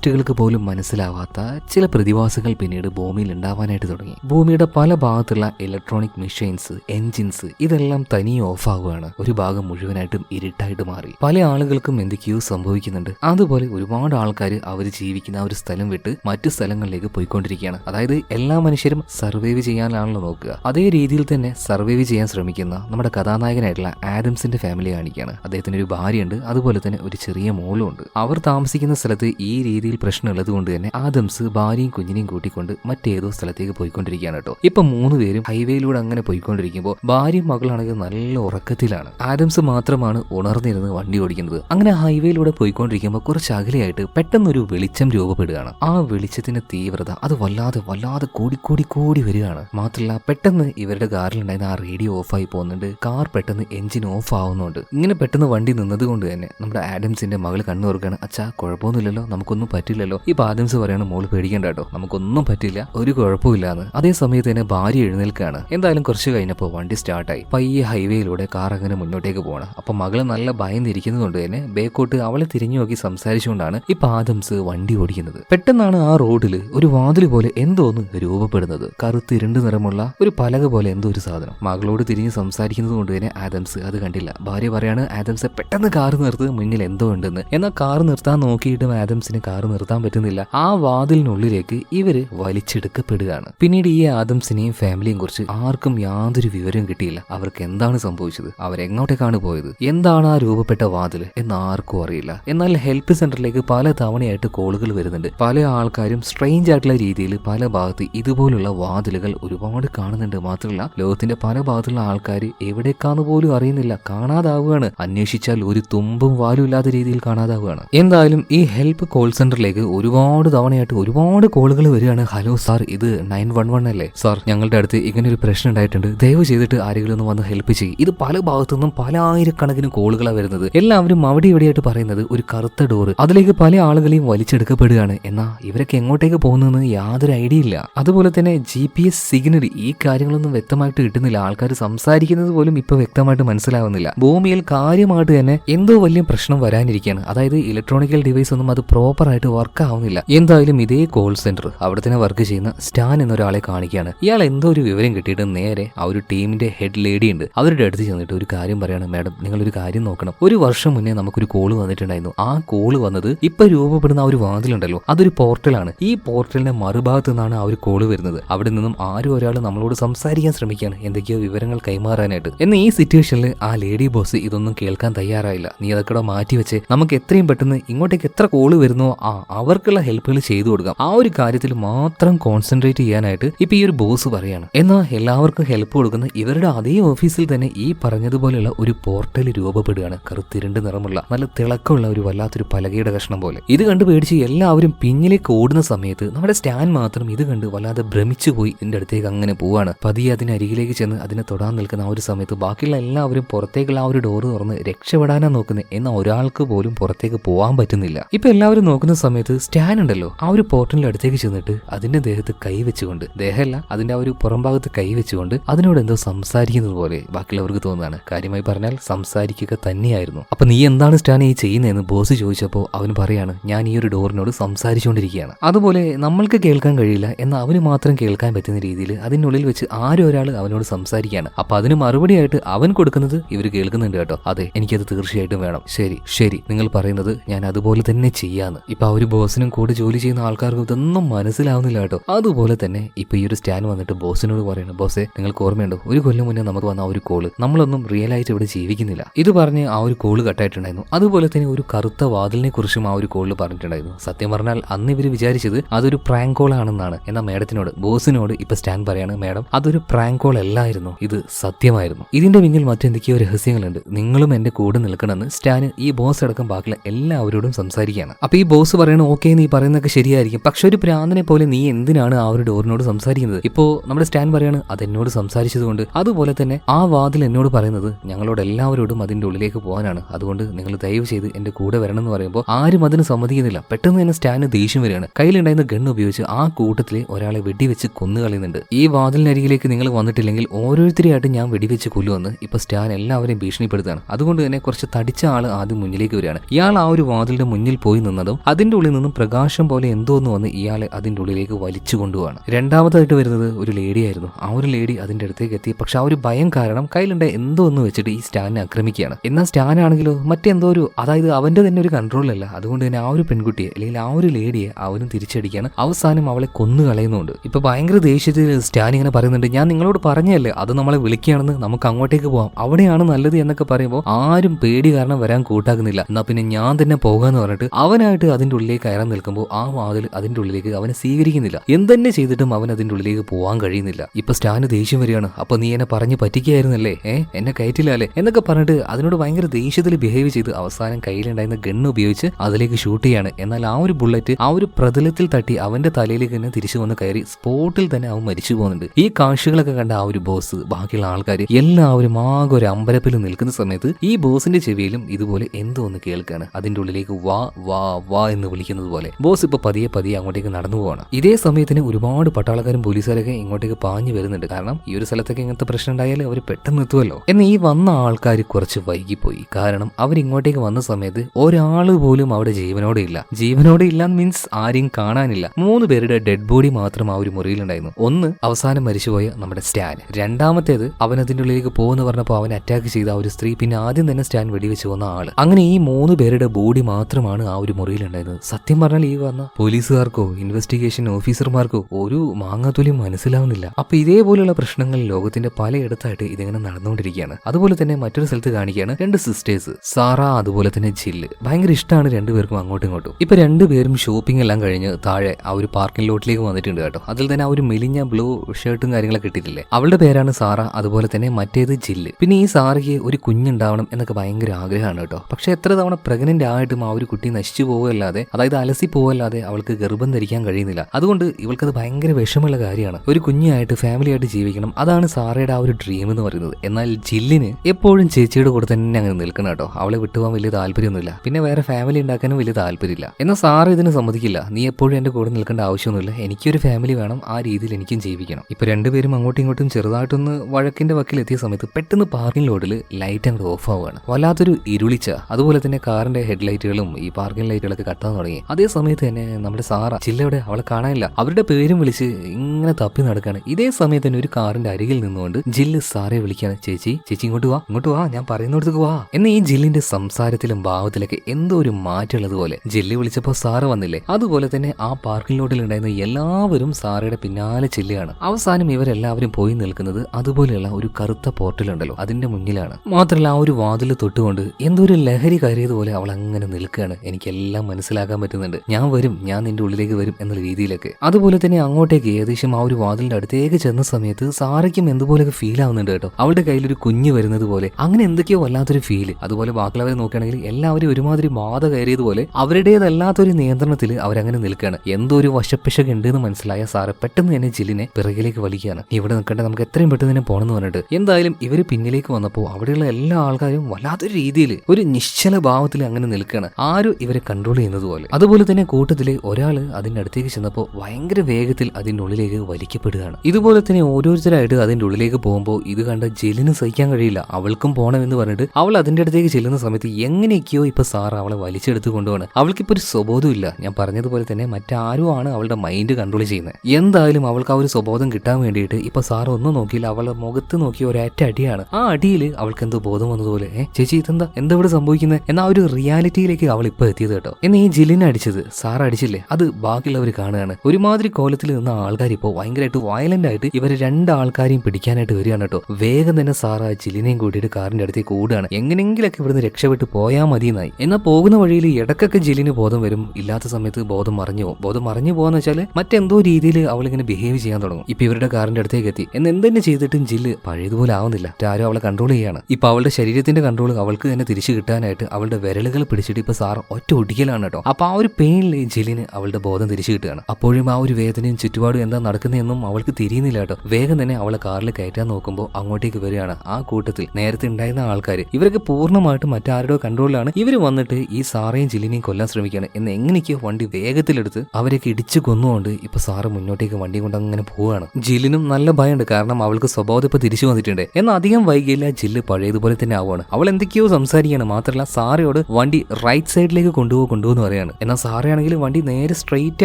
സയന്റിസ്റ്റുകൾക്ക് പോലും മനസ്സിലാവാത്ത ചില പ്രതിഭാസങ്ങൾ പിന്നീട് ഭൂമിയിൽ ഉണ്ടാവാനായിട്ട് തുടങ്ങി. ഭൂമിയുടെ പല ഭാഗത്തുള്ള ഇലക്ട്രോണിക് മെഷീൻസ് എൻജിൻസ് ഇതെല്ലാം തനിയെ ഓഫ് ആവുകയാണ്. ഒരു ഭാഗം മുഴുവനായിട്ടും ഇരുട്ടായിട്ട് മാറി. പല ആളുകൾക്കും എന്തൊക്കെയോ സംഭവിക്കുന്നുണ്ട്. അതുപോലെ ഒരുപാട് ആൾക്കാർ അവർ ജീവിക്കുന്ന ഒരു സ്ഥലം വിട്ട് മറ്റു സ്ഥലങ്ങളിലേക്ക് പോയിക്കൊണ്ടിരിക്കുകയാണ്. അതായത് എല്ലാ മനുഷ്യരും സർവൈവ് ചെയ്യാനാണല്ലോ നോക്കുക. അതേ രീതിയിൽ തന്നെ സർവൈവ് ചെയ്യാൻ ശ്രമിക്കുന്ന നമ്മുടെ കഥാനായകനായിട്ടുള്ള ആഡംസിന്റെ ഫാമിലി കാണിക്കുകയാണ്. അദ്ദേഹത്തിന് ഒരു ഭാര്യയുണ്ട്. അതുപോലെ തന്നെ ഒരു ചെറിയ മോളും ഉണ്ട്. അവർ താമസിക്കുന്ന സ്ഥലത്ത് ഈ രീതിയിൽ പ്രശ്നമുള്ളത് കൊണ്ട് തന്നെ ആദംസ് ഭാര്യയും കുഞ്ഞിനെയും കൂട്ടിക്കൊണ്ട് മറ്റേതോ സ്ഥലത്തേക്ക് പോയിക്കൊണ്ടിരിക്കുകയാണ് കേട്ടോ. ഇപ്പൊ മൂന്ന് പേരും ഹൈവേയിലൂടെ അങ്ങനെ പോയിക്കൊണ്ടിരിക്കുമ്പോൾ ഭാര്യയും മകളാണെങ്കിൽ നല്ല ഉറക്കത്തിലാണ്. ആദംസ് മാത്രമാണ് ഉണർന്നിരുന്ന് വണ്ടി ഓടിക്കുന്നത്. അങ്ങനെ ഹൈവേയിലൂടെ പോയിക്കൊണ്ടിരിക്കുമ്പോൾ കുറച്ച് അകലെയായിട്ട് പെട്ടെന്നൊരു വെളിച്ചം രൂപപ്പെടുകയാണ്. ആ വെളിച്ചത്തിന്റെ തീവ്രത അത് വല്ലാതെ വല്ലാതെ കൂടി കൂടി വരികയാണ്. മാത്രമല്ല പെട്ടെന്ന് ഇവരുടെ കാറിൽ ഉണ്ടായിരുന്ന ആ റേഡിയോ ഓഫായി പോകുന്നുണ്ട്. കാർ പെട്ടെന്ന് എഞ്ചിൻ ഓഫ് ആവുന്നുണ്ട്. ഇങ്ങനെ പെട്ടെന്ന് വണ്ടി നിന്നത് കൊണ്ട് തന്നെ നമ്മുടെ ആഡംസിന്റെ മകൾ കണ്ണു തുറക്കുകയാണ് അച്ഛാ കുഴപ്പമൊന്നുമില്ലല്ലോ. നമുക്കൊന്നും പറ്റില്ലല്ലോ. ഈ ആദംസ് പറയാണ് മോൾ പേടിക്കണ്ട കേട്ടോ. നമുക്കൊന്നും പറ്റില്ല. ഒരു കുഴപ്പമില്ലാന്ന് അതേ സമയത്ത് തന്നെ ഭാര്യ എഴുന്നേൽക്കുകയാണ് എന്തായാലും കുറച്ച് കഴിഞ്ഞപ്പോൾ വണ്ടി സ്റ്റാർട്ടായി. പയ്യെ ഹൈവേയിലൂടെ കാർ അങ്ങനെ മുന്നോട്ടേക്ക് പോകണം അപ്പൊ മകൾ നല്ല ഭയന്നിരിക്കുന്നതുകൊണ്ട് തന്നെ ബേക്കോട്ട് അവളെ തിരിഞ്ഞു നോക്കി സംസാരിച്ചുകൊണ്ടാണ് ഈ ആദംസ് വണ്ടി ഓടിക്കുന്നത്. പെട്ടെന്നാണ് ആ റോഡിൽ ഒരു വാതിൽ പോലെ എന്തോന്ന് രൂപപ്പെടുന്നത്. കറുത്ത് ഇരുണ്ട് നിറമുള്ള ഒരു പലക പോലെ എന്തോ ഒരു സാധനം. മകളോട് തിരിഞ്ഞ് സംസാരിക്കുന്നത് കൊണ്ട് തന്നെ ആദംസ് അത് കണ്ടില്ല. ഭാര്യ പറയാണ് ആദംസ് പെട്ടെന്ന് കാർ നിർത്ത്. മുന്നിൽ എന്തോ ഉണ്ടെന്ന്. എന്നാൽ കാർ നിർത്താൻ നോക്കിയിട്ടും ആദംസിന് കാർ നിർത്താൻ പറ്റുന്നില്ല. ആ വാതിലിനുള്ളിലേക്ക് ഇവർ വലിച്ചെടുക്കപ്പെടുകയാണ്. പിന്നീട് ഈ ആദംസിനെയും ഫാമിലിയും കുറിച്ച് ആർക്കും യാതൊരു വിവരവും കിട്ടിയില്ല. അവർക്ക് എന്താണ് സംഭവിച്ചത്? അവരെങ്ങോട്ടേക്കാണ് പോയത്? എന്താണ് ആ രൂപപ്പെട്ട വാതിൽ എന്ന് ആർക്കും അറിയില്ല. എന്നാൽ ഹെൽപ്പ് സെന്ററിലേക്ക് പല തവണയായിട്ട് കോളുകൾ വരുന്നുണ്ട്. പല ആൾക്കാരും സ്ട്രെയിഞ്ച് ആയിട്ടുള്ള രീതിയിൽ പല ഭാഗത്ത് ഇതുപോലുള്ള വാതിലുകൾ ഒരുപാട് കാണുന്നുണ്ട്. മാത്രമല്ല ലോകത്തിന്റെ പല ഭാഗത്തുള്ള ആൾക്കാർ എവിടേക്കാന്ന് പോലും അറിയുന്നില്ല. കാണാതാവുകയാണ്. അന്വേഷിച്ചാൽ ഒരു തുമ്പും വാലും ഇല്ലാത്ത രീതിയിൽ കാണാതാവുകയാണ്. എന്തായാലും ഈ ഹെൽപ്പ് കോൾ സെന്ററിലേക്ക് ഒരുപാട് തവണയായിട്ട് ഒരുപാട് കോളുകൾ വരികയാണ്. ഹലോ സാർ ഇത് നയൻ വൺ വൺ അല്ലേ? സാർ ഞങ്ങളുടെ അടുത്ത് ഇങ്ങനെ ഒരു പ്രശ്നം ഉണ്ടായിട്ടുണ്ട്. ദയവ് ചെയ്തിട്ട് ആരെങ്കിലും ഒന്ന് വന്ന് ഹെൽപ്പ് ചെയ്യും. ഇത് പല ഭാഗത്തു നിന്നും പല ആയിരക്കണക്കിന് കോളുകളാണ് വരുന്നത്. എല്ലാവരും അവിടെ ഇവിടെയായിട്ട് പറയുന്നത് ഒരു കറുത്ത ഡോറ് അതിലേക്ക് പല ആളുകളെയും വലിച്ചെടുക്കപ്പെടുകയാണ്. എന്നാൽ ഇവരൊക്കെ എങ്ങോട്ടേക്ക് പോകുന്നതെന്ന് യാതൊരു ഐഡിയ ഇല്ല. അതുപോലെ തന്നെ ജി പി എസ് സിഗ്നൽ ഈ കാര്യങ്ങളൊന്നും വ്യക്തമായിട്ട് കിട്ടുന്നില്ല. ആൾക്കാർ സംസാരിക്കുന്നത് പോലും ഇപ്പൊ വ്യക്തമായിട്ട് മനസ്സിലാവുന്നില്ല. ഭൂമിയിൽ കാര്യമായിട്ട് തന്നെ എന്തോ വലിയ പ്രശ്നം വരാനിരിക്കുകയാണ്. അതായത് ഇലക്ട്രോണിക്കൽ ഡിവൈസ് ഒന്നും അത് പ്രോപ്പർ ആയിട്ട് വർക്ക് ആവുന്നില്ല എന്തായാലും ഇതേ കോൾ സെന്റർ അവിടെ തന്നെ വർക്ക് ചെയ്യുന്ന സ്റ്റാൻ എന്നൊരാളെ കാണിക്കുകയാണ്. ഇയാൾ എന്തോ ഒരു വിവരം കിട്ടിയിട്ട് നേരെ ആ ഒരു ടീമിന്റെ ഹെഡ് ലേഡി ഉണ്ട്. അവരുടെ അടുത്ത് ചെന്നിട്ട് ഒരു കാര്യം പറയാണ് മാഡം നിങ്ങൾ ഒരു കാര്യം നോക്കണം. ഒരു വർഷം മുന്നേ നമുക്കൊരു കോൾ വന്നിട്ടുണ്ടായിരുന്നു. ആ കോൾ വന്നത് ഇപ്പൊ രൂപപ്പെടുന്ന ആ ഒരു വാതിലുണ്ടല്ലോ. അതൊരു പോർട്ടലാണ് ഈ പോർട്ടലിന്റെ മറുഭാഗത്ത് നിന്നാണ് ആ ഒരു കോൾ വരുന്നത്. അവിടെ നിന്നും ആരും ഒരാൾ നമ്മളോട് സംസാരിക്കാൻ ശ്രമിക്കുകയാണ്. എന്തൊക്കെയോ വിവരങ്ങൾ കൈമാറാനായിട്ട്. എന്ന ഈ സിറ്റുവേഷനിൽ ആ ലേഡി ബോസ് ഇതൊന്നും കേൾക്കാൻ തയ്യാറായില്ല. നീ അതൊക്കെ മാറ്റി വെച്ച് നമുക്ക് എത്രയും പെട്ടെന്ന് ഇങ്ങോട്ടേക്ക് എത്ര കോൾ വരുന്നോ ആ അവർക്കുള്ള ഹെൽപ്പുകൾ ചെയ്തു കൊടുക്കാം. ആ ഒരു കാര്യത്തിൽ മാത്രം കോൺസെൻട്രേറ്റ് ചെയ്യാനായിട്ട് ഇപ്പൊ ഈ ഒരു ബോസ് പറയാണ്. എന്നാൽ എല്ലാവർക്കും ഹെൽപ്പ് കൊടുക്കുന്ന ഇവരുടെ അതേ ഓഫീസിൽ തന്നെ ഈ പറഞ്ഞതുപോലെയുള്ള ഒരു പോർട്ടൽ രൂപപ്പെടുകയാണ്. കറുത്തിരണ്ട് നിറമുള്ള നല്ല തിളക്കമുള്ള ഒരു വല്ലാത്തൊരു പലകയുടെ കഷ്ണം പോലെ. ഇത് കണ്ട് പേടിച്ച് എല്ലാവരും പിന്നിലേക്ക് ഓടുന്ന സമയത്ത് നമ്മുടെ സ്റ്റാൻ മാത്രം ഇത് കണ്ട് വല്ലാതെ ഭ്രമിച്ചു പോയി ഇതിന്റെ അടുത്തേക്ക് അങ്ങനെ പോവാണ്. പതിയെ അതിന് അരികിലേക്ക് ചെന്ന് അതിനെ തൊടാൻ നിൽക്കുന്ന ആ ഒരു സമയത്ത് ബാക്കിയുള്ള എല്ലാവരും പുറത്തേക്കുള്ള ആ ഒരു ഡോർ തുറന്ന് രക്ഷപ്പെടാനാ നോക്കുന്നത് എന്നാൽ ഒരാൾക്ക് പോലും പുറത്തേക്ക് പോകാൻ പറ്റുന്നില്ല. ഇപ്പൊ എല്ലാവരും നോക്കുന്ന സമയത്ത് സ്റ്റാൻ ഉണ്ടല്ലോ. ആ ഒരു പോർട്ടലിന്റെ അടുത്തേക്ക് ചെന്നിട്ട് അതിന്റെ ദേഹത്ത് കൈ വെച്ചുകൊണ്ട് ദേഹമല്ല അതിന്റെ ആ ഒരു പുറംഭാഗത്ത് കൈ വെച്ചുകൊണ്ട് അതിനോട് എന്തോ സംസാരിക്കുന്നത് പോലെ ബാക്കിയുള്ളവർക്ക് തോന്നുന്നതാണ്. കാര്യമായി പറഞ്ഞാൽ സംസാരിക്കുക തന്നെയായിരുന്നു. അപ്പൊ നീ എന്താണ് സ്റ്റാൻ ഈ ചെയ്യുന്നതെന്ന് ബോസ് ചോദിച്ചപ്പോൾ അവൻ പറയാണ് ഞാൻ ഈ ഒരു ഡോറിനോട് സംസാരിച്ചുകൊണ്ടിരിക്കുകയാണ്. അതുപോലെ നമ്മൾക്ക് കേൾക്കാൻ കഴിയില്ല എന്നാൽ അവന് മാത്രം കേൾക്കാൻ പറ്റുന്ന രീതിയിൽ അതിനുള്ളിൽ വെച്ച് ആരും ഒരാൾ അവനോട് സംസാരിക്കുകയാണ്. അപ്പൊ അതിന് മറുപടിയായിട്ട് അവൻ കൊടുക്കുന്നത് ഇവർ കേൾക്കുന്നുണ്ട് കേട്ടോ. അതെ എനിക്കത് തീർച്ചയായിട്ടും വേണം. ശരി ശരി നിങ്ങൾ പറയുന്നത് ഞാൻ അതുപോലെ തന്നെ ചെയ്യാന്ന്. ഇപ്പൊ ഒരു ബോസിനും കൂടെ ജോലി ചെയ്യുന്ന ആൾക്കാർക്കും ഇതൊന്നും മനസ്സിലാവുന്നില്ല കേട്ടോ. അതുപോലെ തന്നെ ഇപ്പൊ ഈ ഒരു സ്റ്റാൻ വന്നിട്ട് ബോസിനോട് പറയുന്നു ബോസെ നിങ്ങൾക്ക് ഓർമ്മയുണ്ടോ? ഒരു കൊല്ലം മുന്നേ നമുക്ക് വന്ന ആ ഒരു കോൾ. നമ്മളൊന്നും റിയൽ ആയിട്ട് ഇവിടെ ജീവിക്കുന്നില്ല. ഇത് പറഞ്ഞ് ആ ഒരു കോൾ കട്ടായിട്ടുണ്ടായിരുന്നു അതുപോലെ തന്നെ ഒരു കറുത്ത വാതിലിനെ കുറിച്ചും ആ ഒരു കോളിൽ പറഞ്ഞിട്ടുണ്ടായിരുന്നു. സത്യം പറഞ്ഞാൽ അന്ന് ഇവർ വിചാരിച്ചത് അതൊരു പ്രാങ്ക് കോൾ ആണെന്നാണ്. എന്നാൽ മേഡത്തിനോട് ബോസിനോട് ഇപ്പൊ സ്റ്റാൻ പറയാണ് മേഡം അതൊരു പ്രാങ്ക് കോൾ അല്ലായിരുന്നു. ഇത് സത്യമായിരുന്നു. ഇതിന്റെ പിന്നിൽ മറ്റെന്തൊക്കെയോ രഹസ്യങ്ങളുണ്ട്. നിങ്ങളും എന്റെ കൂടെ നിൽക്കണമെന്ന് സ്റ്റാൻ ഈ ബോസ് അടക്കം ബാക്കിയുള്ള എല്ലാവരോടും സംസാരിക്കുകയാണ്. അപ്പൊ ഈ ബോസ് പറയണ ഓക്കെ നീ പറയുന്നൊക്കെ ശരിയായിരിക്കും. പക്ഷെ ഒരു പ്രാന്തനെ പോലെ നീ എന്തിനാണ് ആ ഒരു ഡോറിനോട് സംസാരിക്കുന്നത്? ഇപ്പോ നമ്മുടെ സ്റ്റാൻ പറയാണ് അത് എന്നോട് സംസാരിച്ചതുകൊണ്ട്. അതുപോലെ തന്നെ ആ വാതിൽ എന്നോട് പറയുന്നത് ഞങ്ങളോട് എല്ലാവരോടും അതിന്റെ ഉള്ളിലേക്ക് പോകാനാണ്. അതുകൊണ്ട് നിങ്ങൾ ദയവ് ചെയ്ത് എന്റെ കൂടെ വരണം എന്ന് പറയുമ്പോൾ ആരും അതിന് സമ്മതിക്കുന്നില്ല. പെട്ടെന്ന് തന്നെ സ്റ്റാൻ ദേഷ്യം വരികയാണ്. കയ്യിലുണ്ടായിരുന്ന ഗൺ ഉപയോഗിച്ച് ആ കൂട്ടത്തിലെ ഒരാളെ വെടിവെച്ച് കൊന്നുകളയുന്നുണ്ട്. ഈ വാതിലിനരികിലേക്ക് നിങ്ങൾ വന്നിട്ടില്ലെങ്കിൽ ഓരോരുത്തരെയായിട്ട് ഞാൻ വെടിവെച്ച് കൊല്ലുമെന്ന് ഇപ്പൊ സ്റ്റാൻ എല്ലാവരെയും ഭീഷണിപ്പെടുത്തുകയാണ്. അതുകൊണ്ട് തന്നെ കുറച്ച് തടിച്ച ആൾ ആദ്യം മുന്നിലേക്ക് വരികയാണ്. ഇയാൾ ആ ഒരു വാതിലിന്റെ മുന്നിൽ പോയി നിന്നതും അതിന്റെ ഉള്ളിൽ നിന്നും പ്രകാശം പോലെ എന്തോ ഒന്ന് വന്ന് ഇയാളെ അതിന്റെ ഉള്ളിലേക്ക് വലിച്ചു കൊണ്ടുപോവാണ്. രണ്ടാമതായിട്ട് വരുന്നത് ഒരു ലേഡി ആയിരുന്നു. ആ ഒരു ലേഡി അതിന്റെ അടുത്തേക്ക് എത്തി. പക്ഷെ ആ ഒരു ഭയം കാരണം കയ്യിലുണ്ട എന്തോ ഒന്ന് വെച്ചിട്ട് ഈ സ്റ്റാനെ ആക്രമിക്കുകയാണ്. എന്നാൽ സ്റ്റാൻ ആണെങ്കിലോ മറ്റെന്തോ ഒരു അതായത് അവന്റെ തന്നെ ഒരു കൺട്രോളല്ല അതുകൊണ്ട് തന്നെ ആ ഒരു പെൺകുട്ടിയെ അല്ലെങ്കിൽ ആ ഒരു ലേഡിയെ അവനും തിരിച്ചടിക്കുകയാണ് അവസാനം അവളെ കൊന്നു കളയുന്നുണ്ട്. ഇപ്പൊ ഭയങ്കര ദേഷ്യത്തിൽ സ്റ്റാൻ ഇങ്ങനെ പറയുന്നുണ്ട് ഞാൻ നിങ്ങളോട് പറഞ്ഞല്ലേ അത് നമ്മളെ വിളിക്കുകയാണെന്ന്. നമുക്ക് അങ്ങോട്ടേക്ക് പോവാം. അവിടെയാണ് നല്ലത് എന്നൊക്കെ പറയുമ്പോൾ ആരും പേടി കാരണം വരാൻ കൂട്ടാക്കുന്നില്ല. എന്നാ പിന്നെ ഞാൻ തന്നെ പോകാന്ന് പറഞ്ഞിട്ട് അവനായിട്ട് അതിന്റെ ഉള്ളിലേക്ക് കയറാൻ നിൽക്കുമ്പോൾ ആ വാതിൽ അതിന്റെ ഉള്ളിലേക്ക് അവനെ സ്വീകരിക്കുന്നില്ല. എന്തെന്നെ ചെയ്തിട്ടും അവൻ അതിന്റെ ഉള്ളിലേക്ക് പോകാൻ കഴിയുന്നില്ല. ഇപ്പൊ സ്റ്റാന് ദേഷ്യം വരികയാണ്. അപ്പൊ നീ എന്നെ പറഞ്ഞ് പറ്റിക്കായിരുന്നല്ലേ ഏ? എന്നെ കയറ്റില്ല അല്ലേ? എന്നൊക്കെ പറഞ്ഞിട്ട് അതിനോട് ഭയങ്കര ദേഷ്യത്തിൽ ബിഹേവ് ചെയ്ത് അവസാനം കയ്യിലുണ്ടായിരുന്ന ഗണ്ണ് ഉപയോഗിച്ച് അതിലേക്ക് ഷൂട്ട് ചെയ്യാണ്. എന്നാൽ ആ ഒരു ബുള്ളറ്റ് ആ ഒരു പ്രതലത്തിൽ തട്ടി അവന്റെ തലയിലേക്ക് തന്നെ തിരിച്ചു വന്ന് കയറി സ്പോട്ടിൽ തന്നെ അവൻ മരിച്ചു പോകുന്നുണ്ട്. ഈ കാഴ്ചകളൊക്കെ കണ്ട ആ ഒരു ബോസ് ബാക്കിയുള്ള ആൾക്കാർ എല്ലാവരും ആകെ ഒരു അമ്പലപ്പിൽ നിൽക്കുന്ന സമയത്ത് ഈ ബോസിന്റെ ചെവിയിലും ഇതുപോലെ എന്തോ ഒന്ന് കേൾക്കാണ്. അതിന്റെ ഉള്ളിലേക്ക് വാ വാ വാ എന്ന് വിളിക്കുന്നത് പോലെ ബോസ് ഇപ്പൊ പതിയെ പതിയെ അങ്ങോട്ടേക്ക് നടന്നു പോവാണ്. ഇതേ സമയത്തിന് ഒരുപാട് പട്ടാളക്കാരും പോലീസുകാരൊക്കെ ഇങ്ങോട്ടേക്ക് പാഞ്ഞു വരുന്നുണ്ട്. കാരണം ഈ ഒരു സ്ഥലത്തൊക്കെ ഇങ്ങനത്തെ പ്രശ്നം ഉണ്ടായാൽ അവർ പെട്ടെന്ന് എത്തുമല്ലോ എന്നാൽ ഈ വന്ന ആൾക്കാർ കുറച്ച് വൈകിപ്പോയി. കാരണം അവരിങ്ങോട്ടേക്ക് വന്ന സമയത്ത് ഒരാൾ പോലും അവിടെ ജീവനോടെ ഇല്ല. ജീവനോടെ ഇല്ല മീൻസ് ആരെയും കാണാനില്ല. മൂന്ന് പേരുടെ ഡെഡ് ബോഡി മാത്രം ആ ഒരു മുറിയിലുണ്ടായിരുന്നു. ഒന്ന് അവസാനം മരിച്ചുപോയ നമ്മുടെ സ്റ്റാൻ. രണ്ടാമത്തേത് അവൻ അതിന്റെ ഉള്ളിലേക്ക് പോകുന്ന പറഞ്ഞപ്പോൾ അവൻ അറ്റാക്ക് ചെയ്ത ആ ഒരു സ്ത്രീ. പിന്നെ ആദ്യം തന്നെ സ്റ്റാൻ വെടിവെച്ച് വന്ന ആൾ. അങ്ങനെ ഈ മൂന്ന് പേരുടെ ബോഡി മാത്രമാണ് ആ ഒരു മുറിയിലുണ്ടായിരുന്നത്. സത്യം പറഞ്ഞാൽ ഈ വന്ന പോലീസുകാർക്കോ ഇൻവെസ്റ്റിഗേഷൻ ഓഫീസർമാർക്കോ ഒരു മാങ്ങാത്തൊലി മനസ്സിലാവുന്നില്ല. അപ്പൊ ഇതേപോലെയുള്ള പ്രശ്നങ്ങൾ ലോകത്തിന്റെ പലയിടത്തായിട്ട് ഇതിങ്ങനെ നടന്നുകൊണ്ടിരിക്കുകയാണ്. അതുപോലെ തന്നെ മറ്റൊരു സ്ഥലത്ത് കാണിക്കുകയാണ് രണ്ട് സിസ്റ്റേഴ്സ് സാറ അതുപോലെ തന്നെ ജില്ല്. ഭയങ്കര ഇഷ്ടമാണ് രണ്ടുപേർക്കും അങ്ങോട്ടും ഇങ്ങോട്ടും. ഇപ്പൊ രണ്ടുപേരും ഷോപ്പിംഗ് എല്ലാം കഴിഞ്ഞ് താഴെ ആ ഒരു പാർക്കിംഗ് ലോട്ടിലേക്ക് വന്നിട്ടുണ്ട് കേട്ടോ. അതിൽ തന്നെ ആ ഒരു മെലിഞ്ഞ ബ്ലൂ ഷർട്ടും കാര്യങ്ങളൊക്കെ ഇട്ടിട്ടില്ലേ? അവളുടെ പേരാണ് സാറ അതുപോലെ തന്നെ മറ്റേത് ജില്ല്. പിന്നെ ഈ സാറയ്ക്ക് ഒരു കുഞ്ഞുണ്ടാവണം എന്നൊക്കെ ഭയങ്കര ആഗ്രഹമാണ് കേട്ടോ. പക്ഷെ എത്ര തവണ പ്രഗ്നന്റ് ആയിട്ടും ആ ഒരു കുട്ടി നശിച്ചു പോവുകയല്ലാതെ അതായത് അലസി പോവല്ലാതെ അവൾക്ക് ഗർഭം ധരിക്കാൻ കഴിയുന്നില്ല. അതുകൊണ്ട് ഇവൾക്കത് ഭയങ്കര വിഷമമുള്ള കാര്യമാണ്. ഒരു കുഞ്ഞായിട്ട് ഫാമിലി ആയിട്ട് ജീവിക്കണം. അതാണ് സാറയുടെ ആ ഒരു ഡ്രീം എന്ന് പറയുന്നത്. എന്നാൽ ജില്ലിന് എപ്പോഴും ചേച്ചിയുടെ കൂടെ തന്നെ അങ്ങനെ നിൽക്കണം കേട്ടോ. അവളെ വിട്ടുപോകാൻ വലിയ താല്പര്യമൊന്നുമില്ല. പിന്നെ വേറെ ഫാമിലി ഉണ്ടാക്കാനും വലിയ താല്പര്യമില്ല. എന്നാൽ സാറ് ഇതിന് സമ്മതിക്കില്ല. നീ എപ്പോഴും എന്റെ കൂടെ നിൽക്കേണ്ട ആവശ്യമൊന്നുമില്ല. എനിക്കൊരു ഫാമിലി വേണം. ആ രീതിയിൽ എനിക്കും ജീവിക്കണം. ഇപ്പൊ രണ്ടുപേരും അങ്ങോട്ടും ഇങ്ങോട്ടും ചെറുതായിട്ടൊന്ന് വഴക്കിന്റെ വക്കിലെത്തിയ സമയത്ത് പെട്ടെന്ന് പാർക്കിംഗ് ലോഡിൽ ലൈറ്റ് അങ്ങോട്ട് ഓഫ് ആവുകയാണ്. വല്ലാത്തൊരു ഇരുളിച്ച. അതുപോലെ തന്നെ കാറിന്റെ ഹെഡ് ലൈറ്റുകളും ഈ പാർക്കിംഗ് ലൈറ്റുകളൊക്കെ കത്താൻ തുടങ്ങി. അതേ സമയത്ത് തന്നെ നമ്മുടെ സാറ ചില്ലയുടെ അവളെ കാണാനില്ല. അവരുടെ പേരും വിളിച്ച് ഇങ്ങനെ തപ്പി നടക്കാണ്. ഇതേ സമയത്ത് തന്നെ ഒരു കാറിന്റെ അരികിൽ നിന്നുകൊണ്ട് ജില്ല് സാറെ വിളിക്കാണ് ചേച്ചി ചേച്ചി ഇങ്ങോട്ട് വാ ഇങ്ങോട്ട് വാ ഞാൻ പറയുന്നിടത്തേക്ക് വാ. എന്ന ഈ ജില്ലിന്റെ സംസാരത്തിലും ഭാവത്തിലൊക്കെ എന്തോ ഒരു മാറ്റമുള്ളതുപോലെ പോലെ ജില്ലി വിളിച്ചപ്പോൾ സാറ് വന്നില്ലേ? അതുപോലെ തന്നെ ആ പാർക്കിംഗ് ലോട്ടിൽ ഉണ്ടായിരുന്ന എല്ലാവരും സാറയുടെ പിന്നാലെ ചെല്ലുകയാണ്. അവസാനം ഇവരെല്ലാവരും പോയി നിൽക്കുന്നത് അതുപോലെയുള്ള ഒരു കറുത്ത പോർട്ടലുണ്ടല്ലോ അതിന്റെ മുന്നിലാണ്. മാത്രമല്ല ആ ഒരു വാതിൽ തൊട്ടുകൊണ്ട് എന്തോ ഒരു ലഹരി കയറിയതുപോലെ അവൾ അങ്ങനെ നിൽക്കുകയാണ്. എനിക്കെല്ലാം മനസ്സിലായി. മനസ്സിലാക്കാൻ പറ്റുന്നുണ്ട്. ഞാൻ വരും ഞാൻ നിന്റെ ഉള്ളിലേക്ക് വരും എന്ന രീതിയിലൊക്കെ. അതുപോലെ തന്നെ അങ്ങോട്ടേക്ക് ഏകദേശം ആ ഒരു വാതിലിന്റെ അടുത്തേക്ക് ചെന്ന സമയത്ത് സാറയ്ക്കും എന്തുപോലെയൊക്കെ ഫീൽ ആവുന്നുണ്ട് കേട്ടോ. അവളുടെ കയ്യിലൊരു കുഞ്ഞ് വരുന്നത് പോലെ. അങ്ങനെ എന്തൊക്കെയോ വല്ലാത്തൊരു ഫീൽ അതുപോലെ ബാക്കിയുള്ളവരെ നോക്കുകയാണെങ്കിൽ എല്ലാവരും ഒരുമാതിരി ബാധ കയറിയതുപോലെ അവരുടേതല്ലാത്തൊരു നിയന്ത്രണത്തിൽ അവരങ്ങനെ നിൽക്കുകയാണ്. എന്തോ ഒരു വശപ്പിശക ഉണ്ട് എന്ന് മനസ്സിലായ സാറ് പെട്ടെന്ന് തന്നെ ജില്ലിനെ പിറകിലേക്ക് വലിക്കുകയാണ്. ഇവിടെ നിൽക്കേണ്ട നമുക്ക് എത്രയും പെട്ടെന്ന് തന്നെ പോകണമെന്ന് പറഞ്ഞിട്ട്. എന്തായാലും ഇവർ പിന്നിലേക്ക് വന്നപ്പോൾ അവിടെയുള്ള എല്ലാ ആൾക്കാരും വല്ലാത്തൊരു രീതിയിൽ ഒരു നിശ്ചല ഭാവത്തിൽ അങ്ങനെ നിൽക്കുകയാണ്. ആരും ഇവരെ കൺട്രോൾ ചെയ്യുന്നത് പോലെ അതുപോലെ തന്നെ കൂട്ടത്തിലെ ഒരാൾ അതിന്റെ അടുത്തേക്ക് ചെന്നപ്പോൾ ഭയങ്കര വേഗത്തിൽ അതിന്റെ ഉള്ളിലേക്ക് വലിക്കപ്പെടുകയാണ്. ഇതുപോലെ തന്നെ ഓരോരുത്തരായിട്ട് അതിന്റെ ഉള്ളിലേക്ക് പോകുമ്പോൾ ഇത് കണ്ട ജെലിന് സഹിക്കാൻ കഴിയില്ല. അവൾക്കും പോകണം എന്ന് പറഞ്ഞിട്ട് അവൾ അതിന്റെ അടുത്തേക്ക് ചെല്ലുന്ന സമയത്ത് എങ്ങനെയൊക്കെയോ ഇപ്പൊ സാർ അവളെ വലിച്ചെടുത്ത് കൊണ്ടുപോകണം അവൾക്കിപ്പോ ഒരു സ്വബോധമില്ല ഞാൻ പറഞ്ഞതുപോലെ തന്നെ മറ്റാരും ആണ് അവളുടെ മൈൻഡ് കൺട്രോൾ ചെയ്യുന്നത്. എന്തായാലും അവൾക്ക് ആ ഒരു സ്വബോധം കിട്ടാൻ വേണ്ടിയിട്ട് ഇപ്പൊ സാർ ഒന്നും നോക്കിയില്ല. അവളെ മുഖത്ത് നോക്കിയ ഒരറ്റ അടിയാണ്. ആ അടിയിൽ അവൾക്ക് എന്തോ ബോധം വന്നതുപോലെ ചേച്ചി ഇതെന്താ? എന്താ ഇവിടെ സംഭവിക്കുന്നത് എന്നാ ആ ഒരു റിയാലിറ്റിയിലേക്ക് അവൾ ഇപ്പൊ എത്തിയത് കേട്ടോ. എന്ന് ഈ ജില്ലിനെ അടിച്ചത്. സാർ അടിച്ചില്ലേ? അത് ബാക്കിയുള്ളവർ കാണുകയാണ്. ഒരുമാതിരി കോലത്തിൽ നിന്ന ആൾക്കാർ ഇപ്പോൾ ഭയങ്കരമായിട്ട് വയലന്റ് ആയിട്ട് ഇവരെ രണ്ട് ആൾക്കാരെയും പിടിക്കാനായിട്ട് വരികയാണ് കേട്ടോ. വേഗം തന്നെ സാർ ആ ജില്ലിനെയും കൂട്ടിയിട്ട് കാറിന്റെ അടുത്തേക്ക് ഓടുകയാണ്. എങ്ങനെയെങ്കിലൊക്കെ ഇവിടുന്ന് രക്ഷപ്പെട്ട് പോയാൽ മതിയെന്നായി. എന്നാൽ പോകുന്ന വഴിയിൽ ഇടക്കൊക്കെ ജില്ലിന് ബോധം വരും. ഇല്ലാത്ത സമയത്ത് ബോധം മറിഞ്ഞു പോകും. ബോധം മറിഞ്ഞു പോകാന്ന് വെച്ചാൽ മറ്റെന്തോ രീതിയിൽ അവളിങ്ങനെ ബിഹേവ് ചെയ്യാൻ തുടങ്ങും. ഇപ്പൊ ഇവരുടെ കാറിന്റെ അടുത്തേക്ക് എത്തി. എന്ന് എന്തെന്നെ ചെയ്തിട്ടും ജില്ല് പഴയതുപോലെ ആവുന്നില്ല. ആരും അവളെ കൺട്രോൾ ചെയ്യാണ്. ഇപ്പൊ അവളുടെ ശരീരത്തിന്റെ കൺട്രോൾ അവൾക്ക് തന്നെ തിരിച്ചു കിട്ടാനായിട്ട് അവളുടെ വിരലുകൾ പിടിച്ചിട്ട് ഇപ്പൊ സാർ ഒറ്റ ഒടിക്കലാണ് കേട്ടോ. അപ്പൊ ആ ഒരു പെയിനിൽ ജെലിന് അവളുടെ ബോധം തിരിച്ചു കിട്ടുകയാണ്. അപ്പോഴും ആ ഒരു വേദനയും ചുറ്റുപാടും എന്താ നടക്കുന്നതെന്നും അവൾക്ക് തിരിയുന്നില്ല കേട്ടോ. വേഗം തന്നെ അവളെ കാറിൽ കയറ്റാൻ നോക്കുമ്പോൾ അങ്ങോട്ടേക്ക് വരികയാണ്. ആ കൂട്ടത്തിൽ നേരത്തെ ഉണ്ടായിരുന്ന ആൾക്കാർ ഇവരൊക്കെ പൂർണമായിട്ടും മറ്റാരുടെ കൺട്രോളിലാണ് ഇവർ വന്നിട്ട് ഈ സാറേയും ജില്ലിനെയും കൊല്ലാൻ ശ്രമിക്കുകയാണ്. എന്ന് എങ്ങനെയൊക്കെയോ വണ്ടി വേഗത്തിലെടുത്ത് അവരൊക്കെ ഇടിച്ചു കൊന്നുകൊണ്ട് ഇപ്പൊ സാറ് മുന്നോട്ടേക്ക് വണ്ടി കൊണ്ട് അങ്ങനെ പോവുകയാണ്. ജില്ലിനും നല്ല ഭയമുണ്ട്. കാരണം അവൾക്ക് സ്വഭാവം ഇപ്പൊ തിരിച്ചു വന്നിട്ടുണ്ട്. എന്നാൽ അധികം വൈകിയില്ല ജില്ല് പഴയതുപോലെ തന്നെ ആവുകയാണ്. അവൾ എന്തൊക്കെയോ സംസാരിക്കുകയാണ്. മാത്രമല്ല സാറയോട് വണ്ടി റൈറ്റ് സൈഡിലേക്ക് കൊണ്ടുപോകും കൊണ്ടുപോകുന്നു പറയാണ് എന്നാൽ സാറയാണെങ്കിൽ വണ്ടി നേരെ സ്ട്രെയിറ്റ്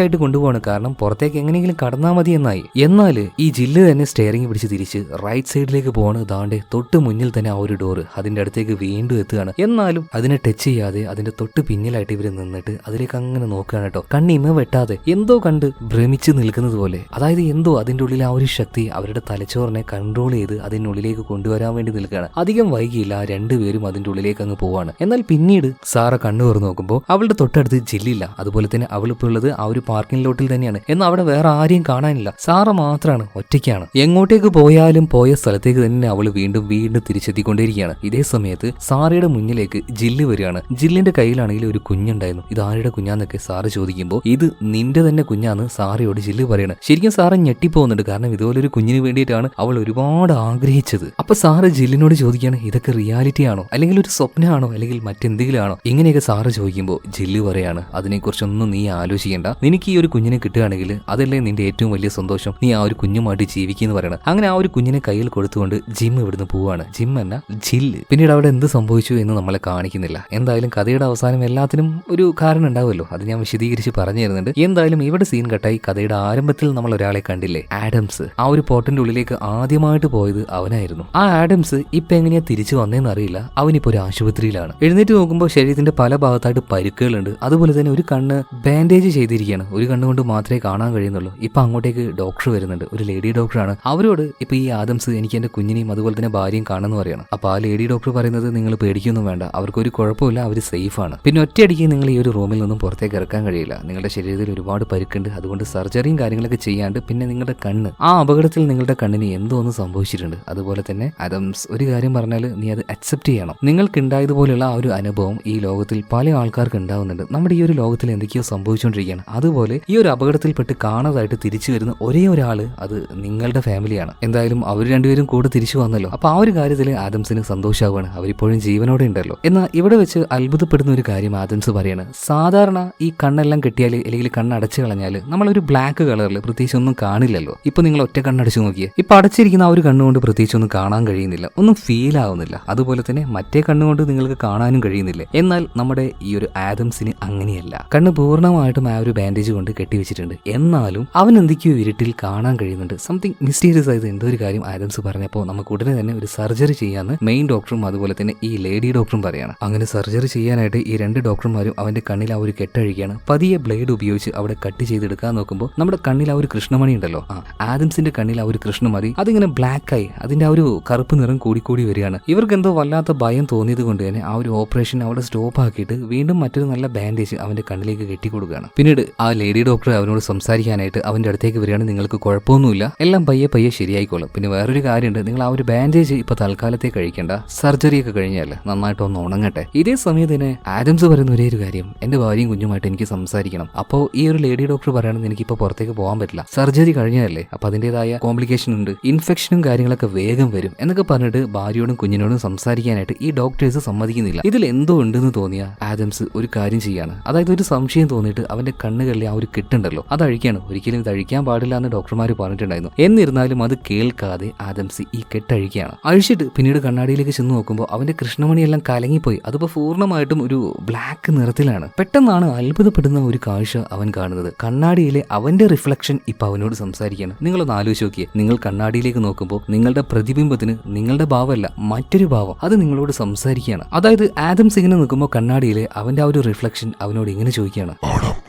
ആയിട്ട് കൊണ്ടുപോവാണ്. കാരണം പുറത്തേക്ക് എങ്ങനെയെങ്കിലും കടന്നാൽ മതി എന്നായി. എന്നാൽ ഈ ജില്ല തന്നെ സ്റ്റെയറിംഗ് പിടിച്ച് തിരിച്ച് റൈറ്റ് സൈഡിലേക്ക് പോവാണ്. ദാണ്ടെ തൊട്ട് മുന്നിൽ തന്നെ ആ ഒരു ഡോറ് അതിന്റെ അടുത്തേക്ക് വീണ്ടും എത്തുകയാണ്. എന്നാലും അതിനെ ടച്ച് ചെയ്യാതെ അതിന്റെ തൊട്ട് പിന്നിലായിട്ട് ഇവർ നിന്നിട്ട് അതിലേക്ക് അങ്ങനെ നോക്കുകയാണ് കേട്ടോ. കണ്ണിമ വെട്ടാതെ എന്തോ കണ്ട് ഭ്രമിച്ച് നിൽക്കുന്നത് പോലെ. അതായത് എന്തോ അതിന്റെ ഉള്ളിൽ ആ ഒരു ശക്തി അവരുടെ തലച്ചോറിനെ കൺട്രോൾ ചെയ്ത് അതിനുള്ളിലേക്ക് കൊണ്ടുവരാൻ വേണ്ടി നിൽക്കുകയാണ്. അധികം വൈകിയില്ല രണ്ടുപേരും അതിന്റെ ഉള്ളിലേക്ക് അങ്ങ് പോവാണ്. എന്നാൽ പിന്നീട് സാറ കണ്ണു തുറന്ന് നോക്കുമ്പോൾ അവളുടെ തൊട്ടടുത്ത് ജില്ലില്ല അതുപോലെ തന്നെ അവളിപ്പോൾ ഉള്ളത് ആ ഒരു പാർക്കിംഗ് ലോട്ടിൽ തന്നെയാണ്. എന്നാൽ അവിടെ വേറെ ആരെയും കാണാനില്ല. സാറ മാത്രമാണ് ഒറ്റയ്ക്കാണ്. എങ്ങോട്ടേക്ക് പോയാലും പോയ സ്ഥലത്തേക്ക് തന്നെ അവൾ വീണ്ടും വീണ്ടും തിരിച്ചെത്തിക്കൊണ്ടിരിക്കുകയാണ് ഇതേ സമയത്ത് സാറയുടെ മുന്നിലേക്ക് ജില്ല് വരികയാണ്. ജില്ലിന്റെ കയ്യിലാണെങ്കിൽ ഒരു കുഞ്ഞുണ്ടായിരുന്നു. ഇത് ആരുടെ കുഞ്ഞാന്നൊക്കെ സാറ് ചോദിക്കുമ്പോൾ ഇത് നിന്റെ തന്നെ കുഞ്ഞാന്ന് സാറയോട് ജില്ല് പറയണം. ശരിക്കും സാറ് ഞെട്ടിപ്പോകുന്നുണ്ട്. കാരണം ഇതുപോലെ ഒരു കുഞ്ഞിന് വേണ്ടിയിട്ടാണ് അവൾ ഒരുപാട് ആഗ്രഹിച്ചത്. അപ്പൊ സാറ് ജില്ലിനോട് ചോദിക്കുകയാണ് ഇതൊക്കെ റിയാലിറ്റി ആണോ? അല്ലെങ്കിൽ ഒരു സ്വപ്നമാണോ? അല്ലെങ്കിൽ മറ്റെന്തെങ്കിലും ആണോ ഇങ്ങനെയൊക്കെ സാറ് ചോദിക്കുമ്പോൾ ജില്ല് പറയാണ് അതിനെക്കുറിച്ചൊന്നും നീ ആലോചിക്കേണ്ട. നിനക്ക് ഈ ഒരു കുഞ്ഞിനെ കിട്ടുകയാണെങ്കിൽ അതല്ലേ നിന്റെ ഏറ്റവും വലിയ സന്തോഷം. നീ ആ ഒരു കുഞ്ഞുമായിട്ട് ജീവിക്കുന്നു പറയണം. അങ്ങനെ ആ ഒരു കുഞ്ഞിനെ കയ്യിൽ കൊടുത്തുകൊണ്ട് ജിം ഇവിടുന്ന് പോവുകയാണ് ജിം എന്ന ജില്ല്. പിന്നീട് അവിടെ എന്ത് സംഭവിച്ചു എന്ന് നമ്മളെ കാണിക്കുന്നില്ല. എന്തായാലും കഥയുടെ അവസാനം എല്ലാത്തിനും ഒരു കാരണം ഉണ്ടാവുമല്ലോ. അത് ഞാൻ വിശദീകരിച്ച് പറഞ്ഞു തരുന്നുണ്ട്. എന്തായാലും ഇവിടെ സീൻ കട്ടായി കഥയുടെ ആരംഭത്തിൽ നമ്മൾ ഒരാളെ കണ്ടില്ലേ? ആഡംസ്. ആ ഒരു പോട്ടിന്റെ ഉള്ളിലേക്ക് ആദ്യമായിട്ട് പോയത് അവനായിരുന്നു. ആ ആഡംസ് ഇപ്പൊ എങ്ങനെയാ തിരിച്ചു വന്നേന്ന് അറിയില്ല. അവനിപ്പോ ഒരു ആശുപത്രിയിലാണ്. എഴുന്നേറ്റ് നോക്കുമ്പോൾ ശരീരത്തിന്റെ പല ഭാഗത്തായിട്ട് പരുക്കുകളുണ്ട്. അതുപോലെ തന്നെ ഒരു കണ്ണ് ബാൻഡേജ് ചെയ്തിരിക്കുകയാണ്. ഒരു കണ്ണുകൊണ്ട് മാത്രമേ കാണാൻ കഴിയുന്നുള്ളൂ. ഇപ്പൊ അങ്ങോട്ടേക്ക് ഡോക്ടർ വരുന്നുണ്ട്. ഒരു ലേഡി ഡോക്ടറാണ് അവരോട് ഇപ്പൊ ഈ ആദംസ് എനിക്ക് എന്റെ കുഞ്ഞിനെയും അതുപോലെ തന്നെ ഭാര്യയും കാണുമെന്ന് പറയണം. അപ്പൊ ആ ലേഡി ഡോക്ടർ പറയുന്നത് നിങ്ങൾ പേടിക്കൊന്നും വേണ്ട. അവർക്ക് ഒരു കുഴപ്പമില്ല. അവർ സേഫ് ആണ്. പിന്നെ ഒറ്റയടിക്ക് നിങ്ങൾ ഈ ഒരു റൂമിൽ നിന്നും പുറത്തേക്ക് ഇറക്കാൻ കഴിയില്ല. നിങ്ങളുടെ ശരീരത്തിൽ ഒരുപാട് പരുക്കുണ്ട്. അതുകൊണ്ട് സർജറിയും കാര്യങ്ങളൊക്കെ ചെയ്യാണ്ട് പിന്നെ നിങ്ങളുടെ കണ്ണ്. ആ അപകടത്തിൽ നിങ്ങളുടെ കണ്ണിന് എന്തോ ഒന്ന് സംഭവിച്ചിട്ടുണ്ട്? അതുപോലെ തന്നെ ആദംസ് ഒരു കാര്യം പറഞ്ഞാൽ നീ അത് അക്സെപ്റ്റ് ചെയ്യണം. നിങ്ങൾക്ക് ഉണ്ടായതുപോലെയുള്ള ആ ഒരു അനുഭവം ഈ ലോകത്തിൽ പല ആൾക്കാർക്ക് ഉണ്ടാവുന്നുണ്ട്. നമ്മുടെ ഈ ഒരു ലോകത്തിൽ എന്തൊക്കെയോ സംഭവിച്ചുകൊണ്ടിരിക്കുകയാണ്. അതുപോലെ ഈ ഒരു അപകടത്തിൽപ്പെട്ട് കാണാതായിട്ട് തിരിച്ചു വരുന്ന ഒരേ ഒരാൾ അത് നിങ്ങളുടെ ഫാമിലിയാണ്. എന്തായാലും അവർ രണ്ടുപേരും കൂടെ തിരിച്ചു വന്നല്ലോ. അപ്പൊ ആ ഒരു കാര്യത്തിൽ ആദംസിന് സന്തോഷമാവുകയാണ് അവരിപ്പോഴും ജീവനോടെ ഉണ്ടല്ലോ. എന്നാൽ ഇവിടെ വെച്ച് അത്ഭുതപ്പെടുന്ന ഒരു കാര്യം ആദംസ് പറയാണ്. സാധാരണ ഈ കണ്ണെല്ലാം കെട്ടിയാൽ അല്ലെങ്കിൽ കണ്ണ് അടച്ചു കളഞ്ഞാൽ നമ്മളൊരു ബ്ലാക്ക് കളറിൽ പ്രത്യേകിച്ച് ഒന്നും കാണില്ലല്ലോ. ഇപ്പൊ നിങ്ങൾ ഒറ്റ കണ്ണടച്ചു നോക്കിയേ. ഇപ്പൊ അടച്ചിരിക്കുന്ന ആ ഒരു കണ്ണുകൊണ്ട് പ്രത്യേകിച്ച് ഒന്നും കാണാൻ കഴിയുന്നില്ല. ഒന്നും ഫീൽ ആവുന്നില്ല. അതുപോലെ തന്നെ മറ്റേ കണ്ണുകൊണ്ട് നിങ്ങൾക്ക് കാണാനും കഴിയുന്നില്ല. എന്നാൽ നമ്മുടെ ഈ ഒരു ആദംസിന് അങ്ങനെയല്ല. കണ്ണ് പൂർണമായിട്ടും ആ ഒരു ബാൻഡേജ് കൊണ്ട് കെട്ടിവെച്ചിട്ടുണ്ട്. എന്നാലും അവൻ എന്തൊക്കെയോ ഇരുട്ടിൽ കാണാൻ കഴിയുന്നുണ്ട്. സംതിങ് മിസ്റ്റീരിയസ് ആയത് എന്തോ ഒരു കാര്യം ആദംസ് പറഞ്ഞപ്പോൾ നമുക്ക് ഉടനെ തന്നെ ഒരു സർജറി ചെയ്യാന്ന് മെയിൻ ഡോക്ടറും അതുപോലെ തന്നെ ഈ ലേഡി ഡോക്ടറും പറയാണ്. അങ്ങനെ സർജറി ചെയ്യാനായിട്ട് ഈ രണ്ട് ഡോക്ടർമാരും അവന്റെ കണ്ണിൽ ആ ഒരു കെട്ടഴിക്കുകയാണ്. പതിയെ ബ്ലേഡ് ഉപയോഗിച്ച് അവിടെ കട്ട് ചെയ്തെടുക്കാൻ നോക്കുമ്പോൾ നമ്മുടെ കണ്ണിൽ ആ ഒരു കൃഷ്ണമണി ഉണ്ടല്ലോ. ആ ആദംസിന്റെ കണ്ണിൽ ആ ഒരു കൃഷ്ണമണി അതിങ്ങനെ ബ്ലാക്ക് ആയി അതിന്റെ ആ ഒരു കറുപ്പ് നിറം കൂടിക്കൂടി വരികയാണ്. ഇവർക്ക് എന്തോ വല്ലാത്ത ഭയം തോന്നിയത് കൊണ്ട് തന്നെ ആ ഒരു ഓപ്പറേഷൻ അവിടെ സ്റ്റോപ്പ് ആക്കിയിട്ട് വീണ്ടും മറ്റൊരു നല്ല ബാൻഡേജ് ബാൻഡേജ് അവന്റെ കണ്ണിലേക്ക് കെട്ടിക്കൊടുക്കുകയാണ്. പിന്നീട് ആ ലേഡി ഡോക്ടർ അവനോട് സംസാരിക്കാനായിട്ട് അവന്റെ അടുത്തേക്ക് വരികയാണ്. നിങ്ങൾക്ക് കുഴപ്പമൊന്നുമില്ല. എല്ലാം പയ്യെ പയ്യെ ശരിയായിക്കോളും. പിന്നെ വേറൊരു കാര്യമുണ്ട്. നിങ്ങൾ ആ ഒരു ബാൻഡേജ് ഇപ്പൊ തൽക്കാലത്തെ കഴിക്കേണ്ട. സർജറി ഒക്കെ കഴിഞ്ഞാൽ നന്നായിട്ട് ഒന്ന് ഉണങ്ങട്ടെ. ഇതേ സമയത്ത് തന്നെ ആഡംസ് പറയുന്ന ഒരേ ഒരു കാര്യം. എന്റെ ഭാര്യയും കുഞ്ഞുമായിട്ട് എനിക്ക് സംസാരിക്കണം. അപ്പോൾ ഈ ഒരു ലേഡി ഡോക്ടർ പറയുകയാണെങ്കിൽ എനിക്ക് ഇപ്പോൾ പുറത്തേക്ക് പോകാൻ പറ്റില്ല. സർജറി കഴിഞ്ഞതല്ലേ? അപ്പോൾ അതിന്റെതായ കോംപ്ലിക്കേഷൻ ഉണ്ട്. ഇൻഫെക്ഷനും കാര്യങ്ങളൊക്കെ വേഗം വരും എന്നൊക്കെ പറഞ്ഞിട്ട് ഭാര്യയോടും കുഞ്ഞിനോടും സംസാരിക്കാനായിട്ട് ഈ ഡോക്ടേഴ്സ് സമ്മതിക്കുന്നില്ല. ഇതിൽ എന്തോ ഉണ്ടെന്ന് തോന്നിയ ആദംസ് ഒരു കാര്യം ചെയ്യാണ് അതായത് ഒരു സംശയം തോന്നിയിട്ട് അവന്റെ കണ്ണുകളിൽ ആ ഒരു കെട്ടുണ്ടല്ലോ. അത് അഴിക്കാണ്. ഒരിക്കലും ഇത് അഴിക്കാൻ പാടില്ല എന്ന് ഡോക്ടർമാർ പറഞ്ഞിട്ടുണ്ടായിരുന്നു. എന്നിരുന്നാലും അത് കേൾക്കാതെ ആദംസി ഈ കെട്ടഴിക്കുകയാണ്. അഴിച്ചിട്ട് പിന്നീട് കണ്ണാടിയിലേക്ക് ചെന്ന് നോക്കുമ്പോൾ അവന്റെ കൃഷ്ണമണിയെല്ലാം കലങ്ങിപ്പോയി. അതിപ്പോ പൂർണമായിട്ടും ഒരു ബ്ലാക്ക് നിറത്തിലാണ്. പെട്ടെന്നാണ് അത്ഭുതപ്പെടുന്ന ഒരു കാഴ്ച അവൻ കാണുന്നത്. കണ്ണാടിയിലെ അവന്റെ റിഫ്ലക്ഷൻ ഇപ്പൊ അവനോട് സംസാരിക്കുകയാണ്. നിങ്ങളൊന്ന് ആലോചിച്ച് നോക്കിയേ. നിങ്ങൾ കണ്ണാടിയിലേക്ക് നോക്കുമ്പോൾ നിങ്ങളുടെ പ്രതിബിംബത്തിന് നിങ്ങളുടെ ഭാവമല്ല മറ്റൊരു ഭാവം. അത് നിങ്ങളോട് സംസാരിക്കുകയാണ്. അതായത് ആദംസ് ഇങ്ങനെ നിൽക്കുമ്പോൾ കണ്ണാടിയിലെ അവന്റെ ആ ഒരു റിഫ്ലക്ഷൻ അവനോട് ഇങ്ങനെ ചോദിക്കുകയാണ്.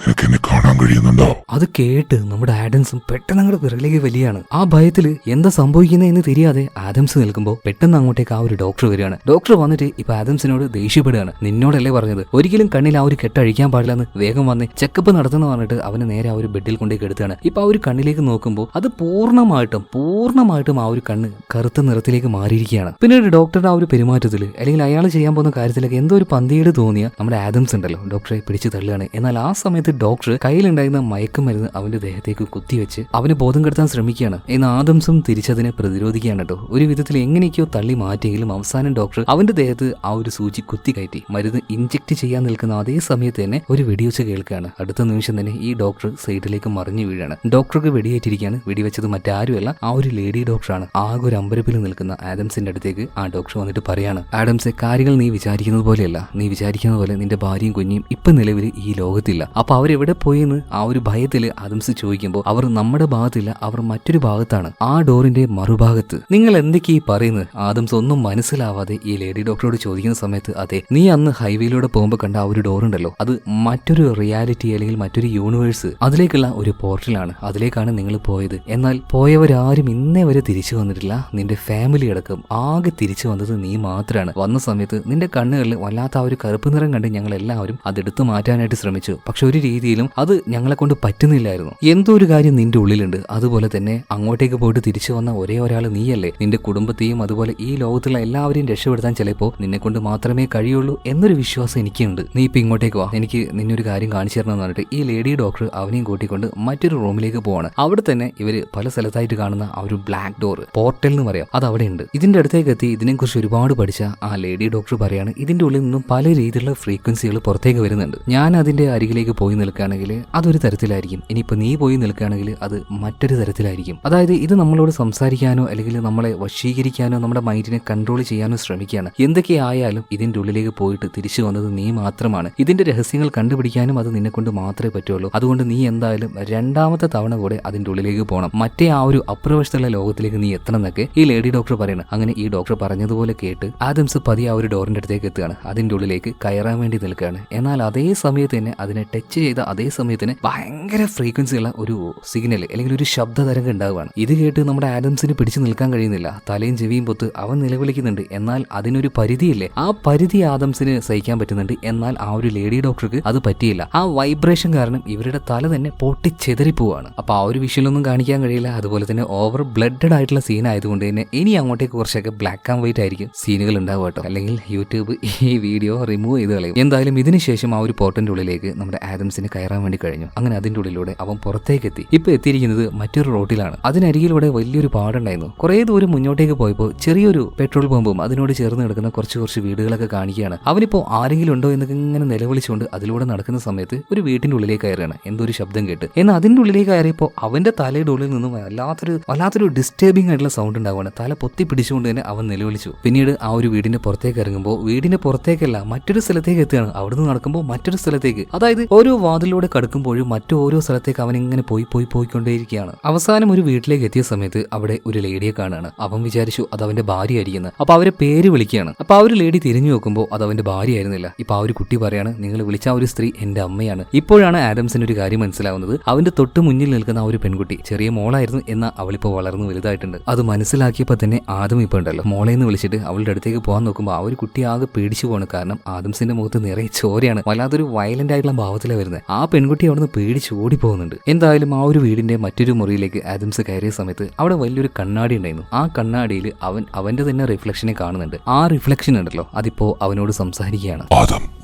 നിനക്ക് എന്നെ കാണാൻ കഴിയുന്നുണ്ടോ? അത് കേട്ട് നമ്മുടെ ആഡംസും പെട്ടെന്ന് അങ്ങോട്ട് പിറകിലേക്ക് വലിയാണ്. ആ ഭയത്തിൽ എന്താ സംഭവിക്കുന്നത് എന്ന് തിരിയാതെ ആദംസ് നിൽക്കുമ്പോൾ പെട്ടെന്ന് അങ്ങോട്ടേക്ക് ആ ഒരു ഡോക്ടർ വരികയാണ്. ഡോക്ടർ വന്നിട്ട് ഇപ്പൊ ആദംസിനോട് ദേഷ്യപ്പെടുകയാണ്. നിന്നോടല്ലേ പറഞ്ഞത്? ഒരിക്കലും കണ്ണിൽ ആ ഒരു കെട്ടഴിക്കാൻ പാടില്ലെന്ന് വേഗം വന്ന് ചെക്കപ്പ് നടത്തുന്ന പറഞ്ഞിട്ട് അവനെ നേരെ ആ ഒരു ബെഡിൽ കൊണ്ടേക്ക് എടുത്താണ് ഇപ്പൊ ആ ഒരു കണ്ണിലേക്ക് നോക്കുമ്പോൾ അത് പൂർണമായിട്ടും പൂർണമായിട്ടും ആ ഒരു കണ്ണ് കറുത്ത നിറത്തിലേക്ക് മാറിയിരിക്കുകയാണ്. പിന്നീട് ഡോക്ടറുടെ ആ ഒരു പെരുമാറ്റത്തിൽ അല്ലെങ്കിൽ അയാൾ ചെയ്യാൻ പോകുന്ന കാര്യത്തിലൊക്കെ എന്തോ ഒരു പന്തിയുടെ തോന്നിയ നമ്മുടെ ആദംസ് ഉണ്ടല്ലോ. ഡോക്ടറെ പിടിച്ചു തള്ളുകയാണ്. എന്നാൽ ആ സമയത്ത് ഡോക്ടർ കയ്യിലുണ്ടായിരുന്ന മയക്കുമരുന്ന് അവന്റെ ദേഹത്തേക്ക് കുത്തിവെച്ച് അവന് ബോധം കെടുത്താൻ ശ്രമിക്കുകയാണ്. എന്ന് ആദംസും തിരിച്ചതിനെ പ്രതിരോധിക്കുകയാണ് കേട്ടോ. ഒരു വിധത്തിൽ എങ്ങനെയൊക്കെയോ തള്ളി മാറ്റിയെങ്കിലും അവസാനം ഡോക്ടർ അവന്റെ ദേഹത്ത് ആ ഒരു സൂചി കുത്തി കയറ്റി മരുന്ന് ഇഞ്ചെക്ട് ചെയ്യാൻ നിൽക്കുന്ന അതേ സമയത്ത് തന്നെ ഒരു വെടിവെച്ച് കേൾക്കുകയാണ്. അടുത്ത നിമിഷം തന്നെ ഈ ഡോക്ടർ സൈഡിലേക്ക് മറിഞ്ഞു വീഴാണ്. ഡോക്ടർക്ക് വെടിയേറ്റിരിക്കുകയാണ്. വെടിവെച്ചത് മറ്റാരുമല്ല ആ ഒരു ലേഡി ഡോക്ടറാണ്. ആകെ ഒരു അമ്പരപ്പിൽ നിൽക്കുന്ന ആദംസിന്റെ അടുത്തേക്ക് ആ ഡോക്ടർ വന്നിട്ട് പറയാണ് ആഡംസെ കാര്യങ്ങൾ നീ വിചാരിക്കുന്നത് പോലെയല്ല. നീ വിചാരിക്കുന്ന പോലെ നിന്റെ ഭാര്യയും കുഞ്ഞും ഇപ്പൊ നിലവിൽ ഈ ലോകത്തില്ല. അപ്പൊ അവരെവിടെ പോയെന്ന് ആ ഒരു ഭയത്തിൽ ആദംസ് ചോദിക്കുമ്പോൾ അവർ നമ്മുടെ ഭാഗത്തില്ല അവർ മറ്റൊരു ഭാഗത്താണ്. ആ ഡോറിന്റെ മറുഭാഗത്ത്. നിങ്ങൾ എന്തൊക്കെ ഈ പറയുന്നത്? ആദംസ് ഒന്നും മനസ്സിലാവാതെ ഈ ലേഡി ഡോക്ടറോട് ചോദിക്കുന്ന സമയത്ത് അതെ നീ അന്ന് ഹൈവേയിലൂടെ പോകുമ്പോൾ കണ്ട ആ ഒരു ഡോർ ഉണ്ടല്ലോ. അത് മറ്റൊരു റിയാലിറ്റി അല്ലെങ്കിൽ മറ്റൊരു യൂണിവേഴ്സ് അതിലേക്കുള്ള ഒരു പോർട്ടലാണ്. അതിലേക്കാണ് നിങ്ങൾ പോയത്. എന്നാൽ പോയവരാരും ഇന്നേ വരെ തിരിച്ചു വന്നിട്ടില്ല. നിന്റെ ഫാമിലി അടക്കം ആകെ തിരിച്ചു വന്നത് നീ മാത്രമാണ് വന്ന സമയത്ത് നിന്റെ കണ്ണുകളിൽ വല്ലാത്ത ആ ഒരു കറുപ്പ് നിറം കണ്ട് ഞങ്ങൾ എല്ലാവരും അതെടുത്തു മാറ്റാനായിട്ട് ശ്രമിച്ചു. പക്ഷെ ഒരു രീതിയിലും അത് ഞങ്ങളെ കൊണ്ട് പറ്റുന്നില്ലായിരുന്നു. എന്തോ ഒരു കാര്യം നിന്റെ ഉള്ളിലുണ്ട്. അതുപോലെ തന്നെ അങ്ങോട്ടേക്ക് പോയിട്ട് തിരിച്ചു വന്ന ഒരേ ഒരാൾ നീയല്ലേ? നിന്റെ കുടുംബത്തെയും അതുപോലെ ഈ ലോകത്തുള്ള എല്ലാവരെയും രക്ഷപ്പെടുത്താൻ ചിലപ്പോൾ നിന്നെ കൊണ്ട് മാത്രമേ കഴിയുള്ളൂ എന്നൊരു വിശ്വാസം എനിക്കുണ്ട്. നീ ഇപ്പൊ ഇങ്ങോട്ടേക്ക് വാ. എനിക്ക് നിന്നെ ഒരു കാര്യം കാണിച്ചു തരണമെന്ന് പറഞ്ഞിട്ട് ഈ ലേഡി ഡോക്ടർ അവനെയും കൂട്ടിക്കൊണ്ട് മറ്റൊരു റൂമിലേക്ക് പോവാണ്. അവിടെ തന്നെ ഇവർ പല സ്ഥലത്തായിട്ട് കാണുന്ന ആ ഒരു ബ്ലാക്ക് ഡോർ പോർട്ടൽ എന്ന് പറയാം. അത് അവിടെ ഉണ്ട്. ഇതിന്റെ അടുത്തേക്ക് എത്തി ഇതിനെക്കുറിച്ച് ഒരുപാട് പഠിച്ച ആ ലേഡി ഡോക്ടർ പറയാണ് ഇതിന്റെ ഉള്ളിൽ നിന്നും പല രീതിയിലുള്ള ഫ്രീക്വൻസികൾ പുറത്തേക്ക് വരുന്നുണ്ട്. ഞാൻ അതിന്റെ അരികിലേക്ക് പോയി നിൽക്കുകയാണെങ്കിൽ അതൊരു തരത്തിലായിരിക്കും. ഇനിയിപ്പോൾ നീ പോയി നിൽക്കുകയാണെങ്കിൽ അത് മറ്റൊരു തരത്തിലായിരിക്കും. അതായത് ഇത് നമ്മളോട് സംസാരിക്കാനോ അല്ലെങ്കിൽ നമ്മളെ വശീകരിക്കാനോ നമ്മുടെ മൈൻഡിനെ കൺട്രോൾ ചെയ്യാനോ ശ്രമിക്കുകയാണ്. എന്തൊക്കെയായാലും ഇതിന്റെ ഉള്ളിലേക്ക് പോയിട്ട് തിരിച്ചു വന്നത് നീ മാത്രമാണ്. ഇതിന്റെ രഹസ്യങ്ങൾ കണ്ടുപിടിക്കാനും അത് നിന്നെ കൊണ്ട് മാത്രമേ പറ്റുള്ളൂ. അതുകൊണ്ട് നീ എന്തായാലും രണ്ടാമത്തെ തവണ കൂടെ അതിന്റെ ഉള്ളിലേക്ക് പോകണം മറ്റേ ആ ഒരു അപ്രവശത്തുള്ള ലോകത്തിലേക്ക് നീ എത്തണം എന്നൊക്കെ ഈ ലേഡി ഡോക്ടർ പറയുന്നത് അങ്ങനെ ഈ ഡോക്ടർ പറഞ്ഞതുപോലെ കേട്ട് ആദംസ് പതി ആ ഒരു ഡോറിന്റെ അടുത്തേക്ക് എത്തുകയാണ്. അതിന്റെ ഉള്ളിലേക്ക് കയറാൻ വേണ്ടി നിൽക്കുകയാണ്. എന്നാൽ അതേ സമയത്ത് തന്നെ അതിനെ ടച്ച് ചെയ്ത അതേ സമയത്തിന് ഭയങ്കര ഫ്രീക്വൻസി ഉള്ള ഒരു സിഗ്നൽ അല്ലെങ്കിൽ ഒരു ശബ്ദ തരംഗം ഉണ്ടാവുകയാണ്. ഇത് കേട്ട് നമ്മുടെ ആഡംസിന് പിടിച്ചു നിൽക്കാൻ കഴിയുന്നില്ല. തലയും ചെവിയും പൊത്ത് അവൻ നിലവിളിക്കുന്നുണ്ട്. എന്നാൽ അതിനൊരു പരിധിയില്ലേ? ആ പരിധി ആദംസിന് സഹിക്കാൻ പറ്റുന്നുണ്ട്. എന്നാൽ ആ ഒരു ലേഡി ഡോക്ടർക്ക് അത് പറ്റിയില്ല. ആ വൈബ്രേഷൻ കാരണം ഇവരുടെ തല തന്നെ പൊട്ടിച്ചെതറിപ്പോവാണ് അപ്പൊ ആ ഒരു വിഷ്വലൊന്നും കാണിക്കാൻ കഴിയില്ല. അതുപോലെ തന്നെ ഓവർ ബ്ലഡഡ് ആയിട്ടുള്ള സീൻ ആയതുകൊണ്ട് തന്നെ ഇനി അങ്ങോട്ടേക്ക് കുറച്ചൊക്കെ ബ്ലാക്ക് ആൻഡ് വൈറ്റ് ആയിരിക്കും സീനുകൾ ഉണ്ടാവുക കേട്ടോ. അല്ലെങ്കിൽ യൂട്യൂബ് ഈ വീഡിയോ റിമൂവ് ചെയ്ത് കളയും. എന്തായാലും ഇതിനുശേഷം ആ ഒരു പോർട്ടിന്റെ ഉള്ളിലേക്ക് നമ്മുടെ ആദംസിന് കയറാൻ വേണ്ടി കഴിഞ്ഞു. അങ്ങനെ അതിന്റെ ഉള്ളിലൂടെ അവൻ പുറത്തേക്ക് എത്തി ഇപ്പൊ എത്തിയിരിക്കുന്നത് മറ്റൊരു റോട്ടിലാണ്. അതിനരികിലൂടെ വലിയൊരു പാടുണ്ടായിരുന്നു. കുറേ ദൂരം മുന്നോട്ടേക്ക് പോയപ്പോൾ ചെറിയൊരു പെട്രോൾ പമ്പും അതിനോട് ചേർന്ന് കിടക്കുന്ന കുറച്ച് കുറച്ച് വീടുകളൊക്കെ കാണിക്കുകയാണ്. അവനിപ്പോ ആരെങ്കിലും ഉണ്ടോ എന്നൊക്കെ ഇങ്ങനെ നിലവിളിച്ചുകൊണ്ട് അതിലൂടെ നടക്കുന്ന സമയത്ത് ഒരു വീട്ടിന്റെ ഉള്ളിലേക്ക് കയറുകയാണ്. എന്തോ ഒരു ശബ്ദം കേട്ട്. എന്നാൽ അതിന്റെ ഉള്ളിലേക്ക് കയറിയപ്പോൾ അവന്റെ തലയുടെ ഉള്ളിൽ നിന്നും വല്ലാത്തൊരു വല്ലാത്തൊരു ഡിസ്റ്റർബിംഗ് ആയിട്ടുള്ള സൗണ്ട് ഉണ്ടാവുകയാണ്. തല പൊത്തി പിടിച്ചുകൊണ്ട് തന്നെ അവൻ നിലവിളിച്ചു. പിന്നീട് ആ ഒരു വീടിന്റെ പുറത്തേക്ക് ഇറങ്ങുമ്പോൾ വീടിന്റെ പുറത്തേക്കല്ല മറ്റൊരു സ്ഥലത്തേക്ക് എത്തുകയാണ്. അവിടുന്ന് നടക്കുമ്പോൾ മറ്റൊരു സ്ഥലത്തേക്ക്. അതായത് ഒരു വാതിലൂടെ കടക്കുമ്പോഴും ഓരോ സ്ഥലത്തേക്ക് അവൻ ഇങ്ങനെ പോയി പോയി പോയിക്കൊണ്ടേയിരിക്കുകയാണ്. അവസാനം ഒരു വീട്ടിലേക്ക് എത്തിയ സമയത്ത് അവിടെ ഒരു ലേഡിയെ കാണുകയാണ് അവൻ വിചാരിച്ചു അത് അവന്റെ ഭാര്യ ആയിരിക്കുന്നത് അപ്പൊ അവരെ പേര് വിളിക്കുകയാണ്. അപ്പൊ ആ ഒരു ലേഡി തിരിഞ്ഞു നോക്കുമ്പോൾ അത് അവന്റെ ഭാര്യ ആയിരുന്നില്ല ഇപ്പൊ ആ ഒരു കുട്ടി പറയാണ് നിങ്ങൾ വിളിച്ച ആ ഒരു സ്ത്രീ എന്റെ അമ്മയാണ്. ഇപ്പോഴാണ് ആഡംസിന് ഒരു കാര്യം മനസ്സിലാവുന്നത്. അവന്റെ തൊട്ട് മുന്നിൽ നിൽക്കുന്ന ആ ഒരു പെൺകുട്ടി ചെറിയ മോളായിരുന്നു എന്ന അവളിപ്പോ വളർന്നു വലുതായിട്ടുണ്ട്. അത് മനസ്സിലാക്കിയപ്പോൾ തന്നെ ആദം ഇപ്പൊ ഉണ്ടല്ലോ. മോളെ എന്ന് വിളിച്ചിട്ട് അവളുടെ അടുത്തേക്ക് പോകാൻ നോക്കുമ്പോൾ ആ ഒരു കുട്ടി ആകെ പേടിച്ചു പോകണം കാരണം ആദംസിന്റെ മുഖത്ത് നിറയെ ചോരയാണ്. വല്ലാത്തൊരു വയലന്റ് ആയിട്ടുള്ള ഭാവത്തിലാണ് വരുന്നത് ആ പെൺകുട്ടി അവിടുന്ന് പേടിച്ച് ഓടി പോകുന്നുണ്ട് എന്തായാലും ആ ഒരു വീടിന്റെ മറ്റൊരു മുറിയിലേക്ക് ആദംസ് കയറിയ സമയത്ത് അവിടെ വലിയൊരു കണ്ണാടി ഉണ്ടായിരുന്നു. ആ കണ്ണാടിയിൽ അവൻ അവന്റെ തന്നെ റിഫ്ലക്ഷനെ കാണുന്നുണ്ട്. ആ റിഫ്ലക്ഷൻ ഉണ്ടല്ലോ അതിപ്പോ അവനോട് സംസാരിക്കുകയാണ്.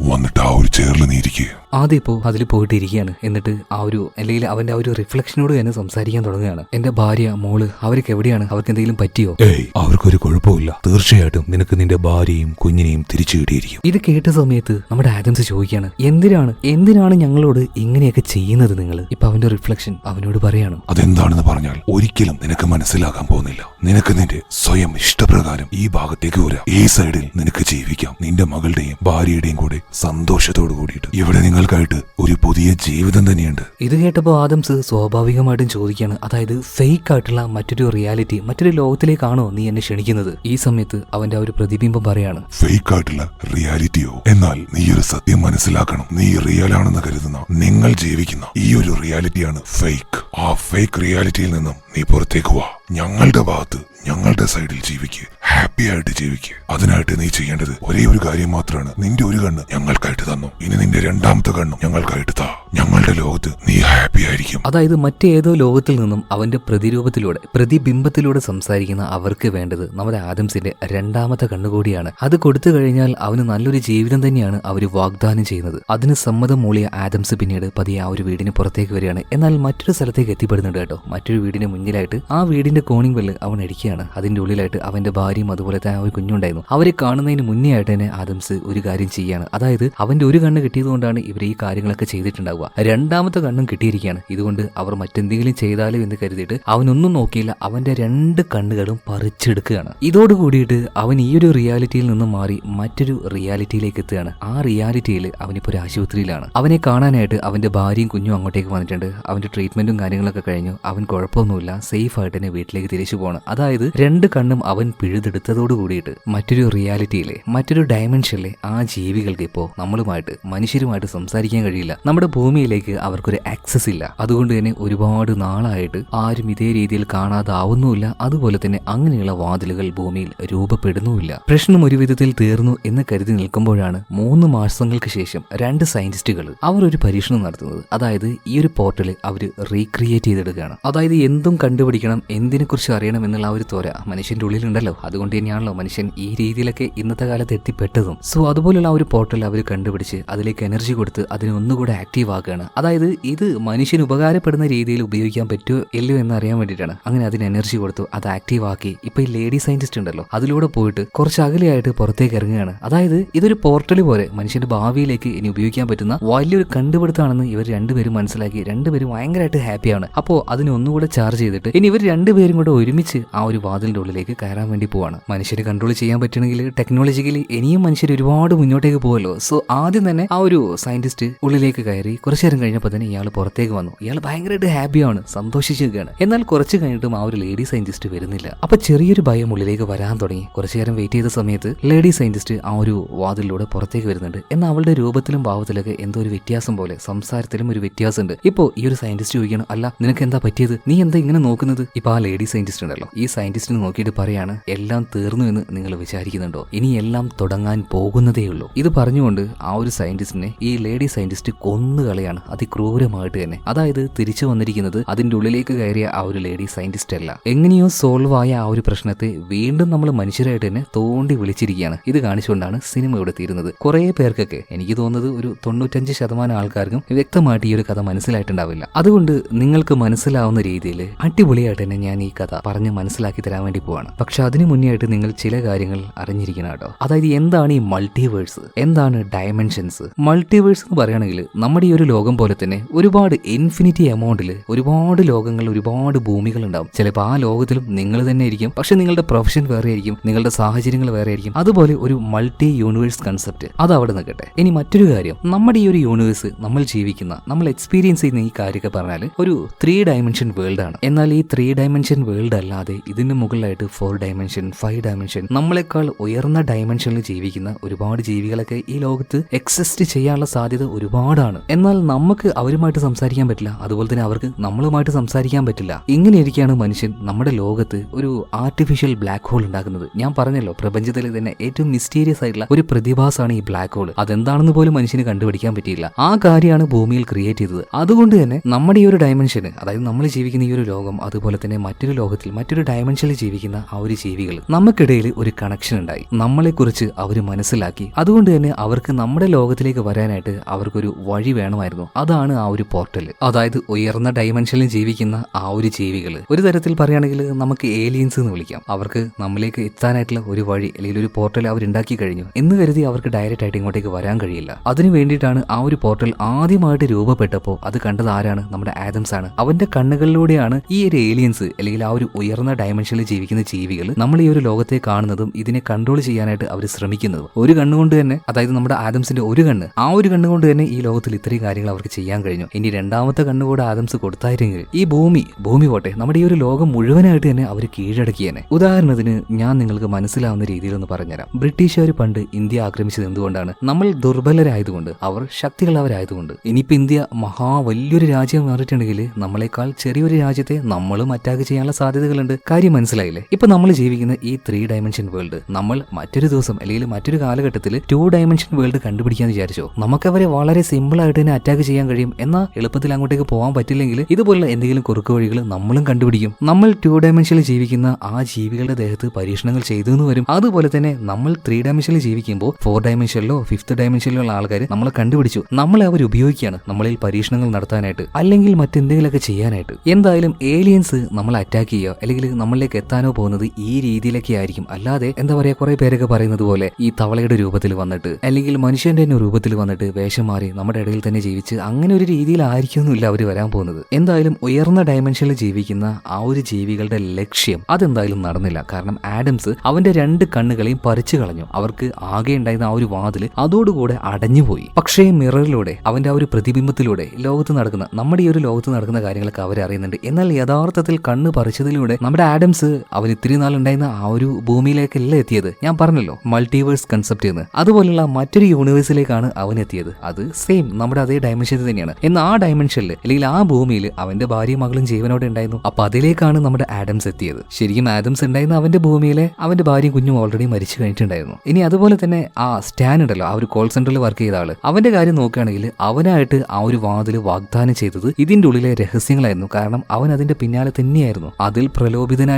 വന്നിട്ട് ആ ഒരു ചെയറിൽ നീ ഇരിക്കുക ആദ്യം ഇപ്പോൾ അതിൽ പോയിട്ടിരിക്കുകയാണ്. എന്നിട്ട് ആ ഒരു അല്ലെങ്കിൽ അവന്റെ ആ ഒരു റിഫ്ലക്ഷനോട് തന്നെ സംസാരിക്കാൻ തുടങ്ങുകയാണ്. എന്റെ ഭാര്യ മോൾ അവർക്ക് എവിടെയാണ്? അവർക്ക് എന്തെങ്കിലും പറ്റിയോ? ഏയ് അവർക്കൊരു കുഴപ്പമില്ല തീർച്ചയായിട്ടും നിനക്ക് നിന്റെ ഭാര്യയും കുഞ്ഞിനെയും തിരിച്ചു കിട്ടിയിരിക്കും. ഇത് കേട്ട സമയത്ത് നമ്മുടെ ആദംസ് ചോദിക്കുകയാണ് എന്തിനാണ്? എന്തിനാണ് ഞങ്ങളോട് ഇങ്ങനെയൊക്കെ ചെയ്യുന്നത് നിങ്ങൾ? ഇപ്പൊ അവന്റെ റിഫ്ലക്ഷൻ അവനോട് പറയാണ്. അതെന്താണെന്ന് പറഞ്ഞാൽ ഒരിക്കലും നിനക്ക് മനസ്സിലാക്കാൻ പോകുന്നില്ല. നിനക്ക് നിന്റെ സ്വയം ഇഷ്ടപ്രകാരം ഈ ഭാഗത്തേക്ക് വരാം. ഈ സൈഡിൽ നിനക്ക് ജീവിക്കാം. നിന്റെ മകളുടെയും ഭാര്യയുടെയും കൂടെ സന്തോഷത്തോടു കൂടിയിട്ട്. ഇവിടെ നിങ്ങൾക്കായിട്ട് ഒരു പുതിയ ജീവിതം തന്നെയുണ്ട്. ഇത് കേട്ടപ്പോൾ ആദംസ് സ്വാഭാവികമായിട്ടും ചോദിക്കുകയാണ് അതായത് ഫേക്ക് ആയിട്ടുള്ള മറ്റൊരു റിയാലിറ്റി മറ്റൊരു ലോകത്തിലേക്കാണോ നീ എന്നെ ക്ഷണിക്കുന്നത്? ഈ സമയത്ത് അവന്റെ ആ ഒരു പ്രതിബിംബം പറയാണ്. ഫേക്ക് ആയിട്ടുള്ള റിയാലിറ്റിയോ എന്നാൽ നീ ഒരു സത്യം മനസ്സിലാക്കണം. നീ റിയൽ ആണെന്ന് കരുതുന്ന നിങ്ങൾ ജീവിക്കുന്ന ഈ ഒരു റിയാലിറ്റിയാണ് ഫേക്ക് ആ ഫേക്ക് റിയാലിറ്റിയിൽ നിന്നും നീ പുറത്തേക്ക് വാ. ഞങ്ങളുടെ ഭാഗത്ത് ഞങ്ങളുടെ സൈഡിൽ ജീവിക്ക്. ഹാപ്പി ആയിട്ട് ജീവിക്ക്. അതിനായിട്ട് നീ ചെയ്യേണ്ടത് ഒരേ ഒരു കാര്യം മാത്രമാണ് നിന്റെ ഒരു കണ്ണ് ഞങ്ങൾക്കായിട്ട് തന്നു. ഇനി നിന്റെ രണ്ടാമത്തെ കണ്ണും ഞങ്ങൾക്കായിട്ട് താ. ഞങ്ങളുടെ ലോകത്ത് നീ ഹാപ്പി ആയിരിക്കും. അതായത് മറ്റേതോ ലോകത്തിൽ നിന്നും അവന്റെ പ്രതിരൂപത്തിലൂടെ പ്രതിബിംബത്തിലൂടെ സംസാരിക്കുന്ന അവർക്ക് വേണ്ടത് നമ്മുടെ ആദംസിന്റെ രണ്ടാമത്തെ കണ്ണുകൂടിയാണ്. അത് കൊടുത്തു കഴിഞ്ഞാൽ അവന് നല്ലൊരു ജീവിതം തന്നെയാണ് അവർ വാഗ്ദാനം ചെയ്യുന്നത്. അതിന് സമ്മതം മൂളിയ ആദംസ് പിന്നീട് പതിയെ ആ ഒരു വീടിന് പുറത്തേക്ക് വരികയാണ്. എന്നാൽ മറ്റൊരു സ്ഥലത്തേക്ക് എത്തിപ്പെടുന്നുണ്ട് കേട്ടോ. മറ്റൊരു വീടിന് മുന്നിലായിട്ട് ആ വീടിന്റെ കോണിംഗ് ബെല്ല് അവൻ അടിക്കുകയാണ്. അതിന്റെ ഉള്ളിലായിട്ട് അവന്റെ ഭാര്യയും അതുപോലെ തന്നെ ഒരു കുഞ്ഞുണ്ടായിരുന്നു. അവരെ കാണുന്നതിന് മുന്നേ ആയിട്ട് തന്നെ ആദംസ് ഒരു കാര്യം ചെയ്യുകയാണ്. അതായത് അവന്റെ ഒരു കണ്ണ് കിട്ടിയതുകൊണ്ടാണ് ഇവർ ഈ കാര്യങ്ങളൊക്കെ ചെയ്തിട്ടുണ്ടാവുക. രണ്ടാമത്തെ കണ്ണും കിട്ടിയിരിക്കുകയാണ്. ഇതുകൊണ്ട് അവർ മറ്റെന്തെങ്കിലും ചെയ്താലോ എന്ന് കരുതിയിട്ട് അവനൊന്നും നോക്കിയില്ല. അവന്റെ രണ്ട് കണ്ണുകളും പറിച്ചെടുക്കുകയാണ്. ഇതോട് കൂടിയിട്ട് അവൻ ഈ ഒരു റിയാലിറ്റിയിൽ നിന്ന് മാറി മറ്റൊരു റിയാലിറ്റിയിലേക്ക് എത്തുകയാണ്. ആ റിയാലിറ്റിയിൽ അവനിപ്പോൾ ഒരു ആശുപത്രിയിലാണ്. അവനെ കാണാനായിട്ട് അവന്റെ ഭാര്യയും കുഞ്ഞും അങ്ങോട്ടേക്ക് വന്നിട്ടുണ്ട്. അവന്റെ ട്രീറ്റ്മെന്റും കാര്യങ്ങളൊക്കെ കഴിഞ്ഞു. അവൻ കുഴപ്പമൊന്നുമില്ല. സേഫ് ആയിട്ട് തന്നെ വീട്ടിലേക്ക് തിരിച്ചു പോകണം അതായത് രണ്ട് കണ്ണും അവൻ പിഴുതെടുത്തതോട് കൂടിയിട്ട് മറ്റൊരു റിയാലിറ്റിയിലെ മറ്റൊരു ഡയമെൻഷനിലെ ആ ജീവികൾക്ക് ഇപ്പോൾ നമ്മളുമായിട്ട് മനുഷ്യരുമായിട്ട് സംസാരിക്കാൻ കഴിയില്ല. നമ്മുടെ ഭൂമിയിലേക്ക് അവർക്കൊരു ആക്സസ് ഇല്ല. അതുകൊണ്ട് തന്നെ ഒരുപാട് നാളായിട്ട് ആരും ഇതേ രീതിയിൽ കാണാതാവുന്നുമില്ല. അതുപോലെ തന്നെ അങ്ങനെയുള്ള വാതിലുകൾ ഭൂമിയിൽ രൂപപ്പെടുന്നുമില്ല. പ്രശ്നം ഒരു വിധത്തിൽ തീർന്നു എന്ന് കരുതി നിൽക്കുമ്പോഴാണ് മൂന്ന് മാസങ്ങൾക്ക് ശേഷം രണ്ട് സയന്റിസ്റ്റുകൾ അവർ ഒരു പരീക്ഷണം നടത്തുന്നത്. അതായത് ഈ ഒരു പോർട്ടൽ അവർ റീക്രിയേറ്റ് ചെയ്തെടുക്കുകയാണ്. അതായത് എന്തും കണ്ടുപിടിക്കണം എന്തിനെക്കുറിച്ച് അറിയണം എന്നുള്ള ഒരു തോര. മനുഷ്യന്റെ ഉള്ളിലുണ്ടല്ലോ. അതുകൊണ്ട് തന്നെയാണല്ലോ മനുഷ്യൻ ഈ രീതിയിലൊക്കെ ഇന്നത്തെ കാലത്ത് എത്തിപ്പെട്ടതും. സോ അതുപോലുള്ള ആ ഒരു പോർട്ടൽ അവർ കണ്ടുപിടിച്ച് അതിലേക്ക് എനർജി കൊടുത്ത് അതിനെ ഒന്നുകൂടെ ആക്റ്റീവ് ആക്കുകയാണ്. അതായത് ഇത് മനുഷ്യന് ഉപകാരപ്പെടുന്ന രീതിയിൽ ഉപയോഗിക്കാൻ പറ്റുമോ ഇല്ലയോ എന്ന് അറിയാൻ വേണ്ടിയിട്ടാണ്. അങ്ങനെ അതിന് എനർജി കൊടുത്തു അത് ആക്റ്റീവ് ആക്കി. ഇപ്പൊ ഈ ലേഡി സയന്റിസ്റ്റ് ഉണ്ടല്ലോ അതിലൂടെ പോയിട്ട് കുറച്ച് അകലെയായിട്ട് പുറത്തേക്ക് ഇറങ്ങുകയാണ്. അതായത് ഇതൊരു പോർട്ടൽ പോലെ മനുഷ്യന്റെ ഭാവിയിലേക്ക് ഇനി ഉപയോഗിക്കാൻ പറ്റുന്ന വലിയൊരു കണ്ടുപിടുത്തമാണെന്ന് ഇവർ രണ്ടുപേരും മനസ്സിലാക്കി രണ്ടുപേരും ഭയങ്കരമായിട്ട് ഹാപ്പിയാണ് അപ്പോൾ അതിനെ ഒന്നുകൂടെ ചാർജ് ചെയ്തിട്ട് ഇനി ഇവർ രണ്ടുപേരും കൂടെ ഒരുമിച്ച് ആ ഒരു വാതിലിന്റെ ഉള്ളിലേക്ക് കയറാൻ വേണ്ടി പോവാണ്. മനുഷ്യരെ കൺട്രോൾ ചെയ്യാൻ പറ്റണമെങ്കിൽ ടെക്നോളജിക്കലി ഇനിയും മനുഷ്യർ ഒരുപാട് മുന്നോട്ടേക്ക് പോകുമല്ലോ സോ ആദ്യം തന്നെ ആ ഒരു സയന്റിസ്റ്റ് ഉള്ളിലേക്ക് കയറി കുറച്ചു നേരം കഴിഞ്ഞപ്പോൾ തന്നെ ഇയാൾ പുറത്തേക്ക് വന്നു. ഇയാൾ ഭയങ്കരമായിട്ട് ഹാപ്പിയാണ് സന്തോഷിച്ചിരിക്കുകയാണ്. എന്നാൽ കുറച്ച് കഴിഞ്ഞിട്ടും ആ ഒരു ലേഡി സയന്റിസ്റ്റ് വരുന്നില്ല. അപ്പൊ ചെറിയൊരു ഭയം ഉള്ളിലേക്ക് വരാൻ തുടങ്ങി. കുറച്ചു നേരം വെയിറ്റ് ചെയ്ത സമയത്ത് ലേഡി സയന്റിസ്റ്റ് ആ ഒരു വാതിലൂടെ പുറത്തേക്ക് വരുന്നുണ്ട്. എന്നാൽ അവളുടെ രൂപത്തിലും ഭാവത്തിലൊക്കെ എന്തോ ഒരു വ്യത്യാസം പോലെ സംസാരത്തിലും ഒരു വ്യത്യാസമുണ്ട്. ഇപ്പോൾ ഈ ഒരു സയന്റിസ്റ്റ് ചോദിക്കണം അല്ല നിനക്ക് എന്താ പറ്റിയത്? നീ എന്താ ഇങ്ങനെ നോക്കുന്നത്? ഇപ്പൊ ആ ലേഡി സയന്റിസ്റ്റ് ഉണ്ടല്ലോ. ഈ സയന്റിസ്റ്റിനെ നോക്കിയിട്ട് പറയാണ് എല്ലാം തീർന്നു എന്ന് നിങ്ങൾ വിചാരിക്കുന്നുണ്ടോ? ഇനി എല്ലാം തുടങ്ങാൻ പോകുന്നതേ ഉള്ളൂ ഇത് പറഞ്ഞുകൊണ്ട് ആ ഒരു സയന്റിസ്റ്റിനെ ഈ ലേഡി സയന്റിസ്റ്റ് കൊന്നുകളയാണ് അതിക്രൂരമായിട്ട് തന്നെ. അതായത് തിരിച്ചു വന്നിരിക്കുന്നത് അതിന്റെ ഉള്ളിലേക്ക് കയറിയ ആ ഒരു ലേഡി സയന്റിസ്റ്റ് അല്ല. എങ്ങനെയോ സോൾവ് ആയ ആ ഒരു പ്രശ്നത്തെ വീണ്ടും നമ്മൾ മനുഷ്യരായിട്ട് തന്നെ തോണ്ടി വിളിച്ചിരിക്കുകയാണ്. ഇത് കാണിച്ചുകൊണ്ടാണ് സിനിമ ഇവിടെ തീരുന്നത്. കുറേ പേർക്കൊക്കെ എനിക്ക് തോന്നുന്നത് ഒരു തൊണ്ണൂറ്റഞ്ച് ശതമാനം ആൾക്കാർക്കും വ്യക്തമായിട്ട് ഈ ഒരു കഥ മനസ്സിലായിട്ടുണ്ടാവില്ല. അതുകൊണ്ട് നിങ്ങൾക്ക് മനസ്സിലാവുന്ന രീതിയിൽ അടിപൊളിയായിട്ട് തന്നെ ഞാൻ ഈ കഥ പറഞ്ഞ് മനസ്സിലാക്കി തരാൻ വേണ്ടി പോവാണ്. പക്ഷെ അതിനു മുന്നേ ആയിട്ട് നിങ്ങൾ ചില കാര്യങ്ങൾ അറിഞ്ഞിരിക്കണം കേട്ടോ. അതായത് എന്താണ് ഈ മൾട്ടിവേഴ്സ് എന്താണ് ഡയമെൻഷൻസ് മൾട്ടിവേഴ്സ് എന്ന് പറയുകയാണെങ്കിൽ നമ്മുടെ ഈ ഒരു ലോകം പോലെ തന്നെ ഒരുപാട് ഇൻഫിനിറ്റി എമൗണ്ടിൽ ഒരുപാട് ലോകങ്ങൾ ഒരുപാട് ഭൂമികൾ ഉണ്ടാവും. ചിലപ്പോൾ ആ ലോകത്തിലും നിങ്ങൾ തന്നെ ആയിരിക്കും. പക്ഷെ നിങ്ങളുടെ പ്രൊഫഷൻ വേറെ ആയിരിക്കും. നിങ്ങളുടെ സാഹചര്യങ്ങൾ വേറെ ആയിരിക്കും. അതുപോലെ ഒരു മൾട്ടി യൂണിവേഴ്സ് കൺസെപ്റ്റ് അത് അവിടെ നിൽക്കട്ടെ. ഇനി മറ്റൊരു കാര്യം. നമ്മുടെ ഈ ഒരു യൂണിവേഴ്സ് നമ്മൾ ജീവിക്കുന്ന നമ്മൾ എക്സ്പീരിയൻസ് ചെയ്യുന്ന ഈ കാര്യമൊക്കെ പറഞ്ഞാൽ ഒരു ത്രീ ഡയമെൻഷൻ വേൾഡ് ആണ്. എന്നാൽ ഈ ത്രീ ഡയമെൻഷൻ വേൾഡ് അല്ലാതെ ഇതിന് മുകളിലായിട്ട് ഫോർ ഡയമെൻഷൻ ഫൈവ് ഡയമെൻഷൻ നമ്മളെക്കാൾ ഉയർന്ന ഡയമെൻഷനിൽ ജീവിക്കുന്ന ഒരുപാട് ജീവികളൊക്കെ ഈ ലോകത്ത് എക്സിസ്റ്റ് ചെയ്യാനുള്ള സാധ്യത ഒരുപാടാണ്. എന്നാൽ നമുക്ക് അവരുമായിട്ട് സംസാരിക്കാൻ പറ്റില്ല. അതുപോലെ തന്നെ അവർക്ക് നമ്മളുമായിട്ട് സംസാരിക്കാൻ പറ്റില്ല. ഇങ്ങനെയിരിക്കുകയാണ് മനുഷ്യൻ നമ്മുടെ ലോകത്ത് ഒരു ആർട്ടിഫിഷ്യൽ ബ്ലാക്ക് ഹോൾ ഉണ്ടാക്കുന്നത്. ഞാൻ പറഞ്ഞല്ലോ പ്രപഞ്ചത്തിലെ തന്നെ ഏറ്റവും മിസ്റ്റീരിയസ് ആയിട്ടുള്ള ഒരു പ്രതിഭാസമാണ് ഈ ബ്ലാക്ക് ഹോൾ അതെന്താണെന്ന് പോലും മനുഷ്യന് കണ്ടുപിടിക്കാൻ പറ്റിയില്ല. ആ കാര്യമാണ് ഭൂമിയിൽ ക്രിയേറ്റ് ചെയ്തത്. അതുകൊണ്ട് തന്നെ നമ്മുടെ ഈ ഒരു ഡയമെൻഷന് അതായത് നമ്മൾ ജീവിക്കുന്ന ഈ ഒരു ലോകം അതുപോലെ തന്നെ മറ്റൊരു ലോകത്തിൽ മറ്റൊരു ഡയമെൻഷനിൽ ജീവിക്കുന്ന ആ ഒരു ജീവികൾ നമുക്കിടയിൽ ഒരു കണക്ഷൻ ഉണ്ടായി. നമ്മളെക്കുറിച്ച് അവർ മനസ്സിലാക്കി. അതുകൊണ്ട് തന്നെ അവർക്ക് നമ്മുടെ ലോകത്തിലേക്ക് വരാനായിട്ട് അവർക്കൊരു വഴി വേണമായിരുന്നു. അതാണ് ആ ഒരു പോർട്ടൽ അതായത് ഉയർന്ന ഡയമെൻഷനിൽ ജീവിക്കുന്ന ആ ഒരു ജീവികൾ. ഒരു തരത്തിൽ പറയുകയാണെങ്കിൽ നമുക്ക് ഏലിയൻസ് എന്ന് വിളിക്കാം. അവർക്ക് നമ്മളിലേക്ക് എത്താനായിട്ടുള്ള ഒരു വഴി അല്ലെങ്കിൽ ഒരു പോർട്ടൽ അവർ ഉണ്ടാക്കി കഴിഞ്ഞു. എന്ന് കരുതി അവർക്ക് ഡയറക്റ്റ് ആയിട്ട് ഇങ്ങോട്ടേക്ക് വരാൻ കഴിയില്ല. അതിനു വേണ്ടിയിട്ടാണ് ആ ഒരു പോർട്ടൽ ആദ്യമായിട്ട് രൂപപ്പെട്ടപ്പോൾ അത് കണ്ടത് ആരാണ്? നമ്മുടെ ആദംസ് ആണ് അവന്റെ കണ്ണുകളിലൂടെയാണ് ഈ ഒരു ഏലിയൻസ് അല്ലെങ്കിൽ ആ ഒരു ഉയർന്ന ഡയമെൻഷനിൽ ജീവിക്കുന്ന ജീവികൾ നമ്മൾ ഈ ഒരു ലോകത്തെ കാണുന്നതും ഇതിനെ കൺട്രോൾ ചെയ്യാനായിട്ട് അവർ ശ്രമിക്കുന്നതും. ഒരു കണ്ണുകൊണ്ട് തന്നെ അതായത് നമ്മുടെ ആദംസിന്റെ ഒരു കണ്ണ് ആ ഒരു കണ്ണുകൊണ്ട് തന്നെ ഈ ലോകത്തിൽ ഇത്രയും കാര്യങ്ങൾ അവർക്ക് ചെയ്യാൻ കഴിഞ്ഞു. ഇനി രണ്ടാമത്തെ കണ്ണുകൂടെ ആദംസ് കൊടുത്തായിരുന്നെങ്കിൽ ഈ ഭൂമി ഭൂമി പോട്ടെ നമ്മുടെ ഈ ഒരു ലോകം മുഴുവനായിട്ട് തന്നെ അവർ കീഴടക്കിയേനെ. ഉദാഹരണത്തിന് ഞാൻ നിങ്ങൾക്ക് മനസ്സിലാവുന്ന രീതിയിൽ ഒന്ന് പറഞ്ഞുതരാം. ബ്രിട്ടീഷുകാർ പണ്ട് ഇന്ത്യ ആക്രമിച്ചത് എന്തുകൊണ്ടാണ്? നമ്മൾ ദുർബലരായതുകൊണ്ട് അവർ ശക്തികളവരായതുകൊണ്ട് ഇനിയിപ്പോ ഇന്ത്യ മഹാ വലിയൊരു രാജ്യം മാറിയിട്ടുണ്ടെങ്കിൽ നമ്മളെക്കാൾ ചെറിയൊരു രാജ്യത്തെ നമ്മളും അറ്റാക്ക് ചെയ്യാനുള്ള സാധ്യതകളുണ്ട്. കാര്യം മനസ്സിലായില്ലേ? ഇപ്പൊ നമ്മൾ ജീവിക്കുന്ന ഈ ത്രീ ഡയമെൻഷൻ വേൾഡ് നമ്മൾ മറ്റൊരു ദിവസം അല്ലെങ്കിൽ മറ്റൊരു കാലഘട്ടത്തിൽ ടു ഡയമെൻഷൻ വേൾഡ് കണ്ടുപിടിക്കാൻ വിചാരിച്ചോ? നമുക്കവരെ വളരെ സിമ്പിൾ ആയിട്ട് തന്നെ അറ്റാക്ക് ചെയ്യാൻ കഴിയും. എന്നാൽ എളുപ്പത്തിൽ അങ്ങോട്ടേക്ക് പോകാൻ പറ്റില്ലെങ്കിൽ ഇതുപോലുള്ള എന്തെങ്കിലും കുറുക്ക് വഴികൾ നമ്മളും കണ്ടുപിടിക്കും. നമ്മൾ ടു ഡയമെൻഷനിൽ ജീവിക്കുന്ന ആ ജീവികളുടെ ദേഹത്ത് പരീക്ഷണങ്ങൾ ചെയ്തു എന്ന് വരും. അതുപോലെ തന്നെ നമ്മൾ ത്രീ ഡയമെൻഷനിൽ ജീവിക്കുമ്പോൾ ഫോർ ഡയമെൻഷനിലോ ഫിഫ്ത്ത് ഡയമെൻഷനിലോ ഉള്ള ആൾക്കാർ നമ്മളെ കണ്ടുപിടിച്ചു. നമ്മളെ അവർ ഉപയോഗിക്കുകയാണ് നമ്മളിൽ പരീക്ഷണങ്ങൾ നടത്താനായിട്ട് അല്ലെങ്കിൽ മറ്റെന്തെങ്കിലുമൊക്കെ ചെയ്യാനായിട്ട്. എന്തായാലും ഏലിയൻസ് നമ്മളെ അറ്റാക്ക് ചെയ്യുക അല്ലെങ്കിൽ നമ്മളിലേക്ക് എത്താനോ പോകുന്നത് ഈ രീതിയിലൊക്കെ ആയിരിക്കും. അല്ലാതെ എന്താ പറയാ കുറെ പേരൊക്കെ പറയുന്നത് പോലെ ഈ തവളയുടെ രൂപത്തിൽ വന്നിട്ട് അല്ലെങ്കിൽ മനുഷ്യന്റെ തന്നെ രൂപത്തിൽ വന്നിട്ട് വേഷം മാറി നമ്മുടെ ഇടയിൽ തന്നെ ജീവിച്ച് അങ്ങനെ ഒരു രീതിയിലായിരിക്കുന്നില്ല അവർ വരാൻ പോകുന്നത്. എന്തായാലും ഉയർന്ന ഡയമെൻഷനിൽ ജീവിക്കുന്ന ആ ഒരു ജീവികളുടെ ലക്ഷ്യം അതെന്തായാലും നടന്നില്ല. കാരണം ആഡംസ് അവന്റെ രണ്ട് കണ്ണുകളെയും പറിച്ചു കളഞ്ഞു. അവർക്ക് ആകെ ഉണ്ടായിരുന്ന ആ ഒരു വാതിൽ അതോടുകൂടെ അടഞ്ഞുപോയി. പക്ഷേ മിററിലൂടെ അവന്റെ ആ ഒരു പ്രതിബിംബത്തിലൂടെ ലോകത്ത് നടക്കുന്ന നമ്മുടെ ഈ ഒരു ലോകത്ത് നടക്കുന്ന കാര്യങ്ങളൊക്കെ അവർ അറിയുന്നുണ്ട് എന്നാൽ യഥാർത്ഥത്തിൽ കണ്ണ് പറിച്ചതിലൂടെ നമ്മുടെ ആഡംസ് അവൻ ഇത്തിരി നാളുണ്ടായിരുന്ന ആ ഒരു ഭൂമിയിലേക്കല്ല എത്തിയത്? ഞാൻ പറഞ്ഞല്ലോ മൾട്ടിവേഴ്സ് കൺസെപ്റ്റ് എന്ന്. അതുപോലുള്ള മറ്റൊരു യൂണിവേഴ്സിലേക്കാണ് അവൻ എത്തിയത്. അത് സെയിം നമ്മുടെ അതേ ഡയമെൻഷനിൽ തന്നെയാണ്. എന്ന ആ ഡയമെൻഷനിൽ അല്ലെങ്കിൽ ആ ഭൂമിയിൽ അവന്റെ ഭാര്യയും മകളും ജീവനോടെ ഉണ്ടായിരുന്നു. അപ്പൊ അതിലേക്കാണ് നമ്മുടെ ആഡംസ് എത്തിയത്. ശരിക്കും ആഡംസ് ഉണ്ടായിരുന്ന അവന്റെ ഭൂമിയിലെ അവന്റെ ഭാര്യയും കുഞ്ഞും ഓൾറെഡി മരിച്ചു കഴിഞ്ഞിട്ടുണ്ടായിരുന്നു. ഇനി അതുപോലെ തന്നെ ആ സ്റ്റാൻ ഉണ്ടല്ലോ ആ ഒരു കോൾ സെന്ററിൽ വർക്ക് ചെയ്ത ആൾ. അവന്റെ കാര്യം നോക്കുകയാണെങ്കിൽ അവനായിട്ട് ആ ഒരു വാതിൽ വാഗ്ദാനം ചെയ്തത് ഇതിന്റെ ഉള്ളിലെ രഹസ്യങ്ങളായിരുന്നു. കാരണം അവൻ അതിന്റെ പിന്നാലെ തന്നെയായിരുന്നു. അതിൽ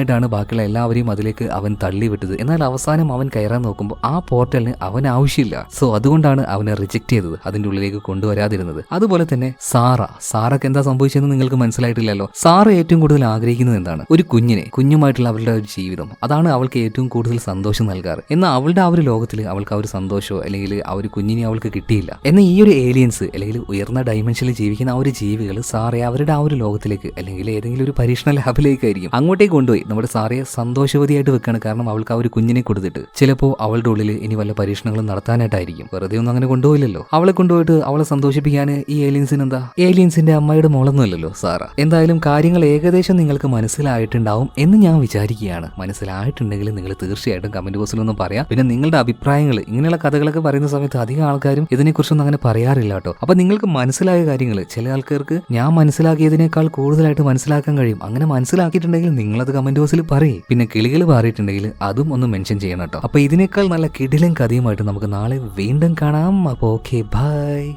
പ്രലോഭിതനായിട്ടാണ് ബാക്കിയുള്ള എല്ലാവരെയും അതിലേക്ക് അവൻ തള്ളിവിട്ടത്. എന്നാൽ അവസാനം അവൻ കയറാൻ നോക്കുമ്പോൾ ആ പോർട്ടലിന് അവൻ ആവശ്യമില്ല. സോ അതുകൊണ്ടാണ് അവനെ റിജക്ട് ചെയ്തത്. അതിന്റെ ഉള്ളിലേക്ക് കൊണ്ടുവരാതിരുന്നത്. അതുപോലെ തന്നെ സാറ. സാറക്ക് എന്താ സംഭവിച്ചതെന്ന് നിങ്ങൾക്ക് മനസ്സിലായിട്ടില്ലല്ലോ. സാറ ഏറ്റവും കൂടുതൽ ആഗ്രഹിക്കുന്നത് എന്താണ്? ഒരു കുഞ്ഞിനെ. കുഞ്ഞുമായിട്ടുള്ള അവരുടെ ഒരു ജീവിതം. അതാണ് അവൾക്ക് ഏറ്റവും കൂടുതൽ സന്തോഷം നൽകാറ്. എന്നാൽ അവളുടെ ആ ഒരു ലോകത്തിൽ അവൾക്ക് ആ ഒരു സന്തോഷമോ അല്ലെങ്കിൽ ആ ഒരു കുഞ്ഞിനെ അവൾക്ക് കിട്ടിയില്ല. എന്നാൽ ഈ ഒരു ഏലിയൻസ് അല്ലെങ്കിൽ ഉയർന്ന ഡയമെൻഷനിൽ ജീവിക്കുന്ന ആ ഒരു ജീവികൾ സാറെ അവരുടെ ആ ഒരു ലോകത്തിലേക്ക് അല്ലെങ്കിൽ ഏതെങ്കിലും ഒരു പരീക്ഷണ ലാബിലേക്കായിരിക്കും അങ്ങോട്ടേക്ക് കൊണ്ടുപോയി. നമ്മുടെ സാറിയെ സന്തോഷവതിയായിട്ട് വെക്കാണ് കാരണം അവൾക്ക് ആ ഒരു കുഞ്ഞിനെ കൊടുത്തിട്ട്. ചിലപ്പോൾ അവളുടെ ഉള്ളിൽ ഇനി വല്ല പരീക്ഷണങ്ങളും നടത്താനായിട്ടായിരിക്കും. വെറുതെ ഒന്നും അങ്ങനെ കൊണ്ടുപോയില്ലല്ലോ. അവളെ കൊണ്ടുപോയിട്ട് അവളെ സന്തോഷിപ്പിക്കാൻ ഈ ഏലിയൻസിന് എന്താ ഏലിയൻസിന്റെ അമ്മയുടെ മോളൊന്നുമല്ലല്ലോ സാറ. എന്തായാലും കാര്യങ്ങൾ ഏകദേശം നിങ്ങൾക്ക് മനസ്സിലായിട്ടുണ്ടാവും എന്ന് ഞാൻ വിചാരിക്കുകയാണ്. മനസ്സിലായിട്ടുണ്ടെങ്കിൽ നിങ്ങൾ തീർച്ചയായിട്ടും കമന്റ് ബോക്സിൽ ഒന്ന് പറയാം. പിന്നെ നിങ്ങളുടെ അഭിപ്രായങ്ങൾ ഇങ്ങനെയുള്ള കഥകളൊക്കെ പറയുന്ന സമയത്ത് അധികം ആൾക്കാരും ഇതിനെക്കുറിച്ചൊന്നും അങ്ങനെ പറയാറില്ല കേട്ടോ. അപ്പൊ നിങ്ങൾക്ക് മനസ്സിലായ കാര്യങ്ങൾ ചില ആൾക്കാർക്ക് ഞാൻ മനസ്സിലാക്കിയതിനേക്കാൾ കൂടുതലായിട്ട് മനസ്സിലാക്കാൻ കഴിയും. അങ്ങനെ മനസ്സിലാക്കിയിട്ടുണ്ടെങ്കിൽ നിങ്ങളത് കമന്റ് ബോക്സിൽ പറയും. പിന്നെ കിളികൾ പാറിയിട്ടുണ്ടെങ്കിൽ അതും ഒന്ന് മെൻഷൻ ചെയ്യണം കേട്ടോ. അപ്പൊ ഇതിനേക്കാൾ നല്ല കിടിലും കഥയുമായിട്ട് നമുക്ക് നാളെ വീണ്ടും കാണാം. അപ്പൊ ഓക്കെ ബൈ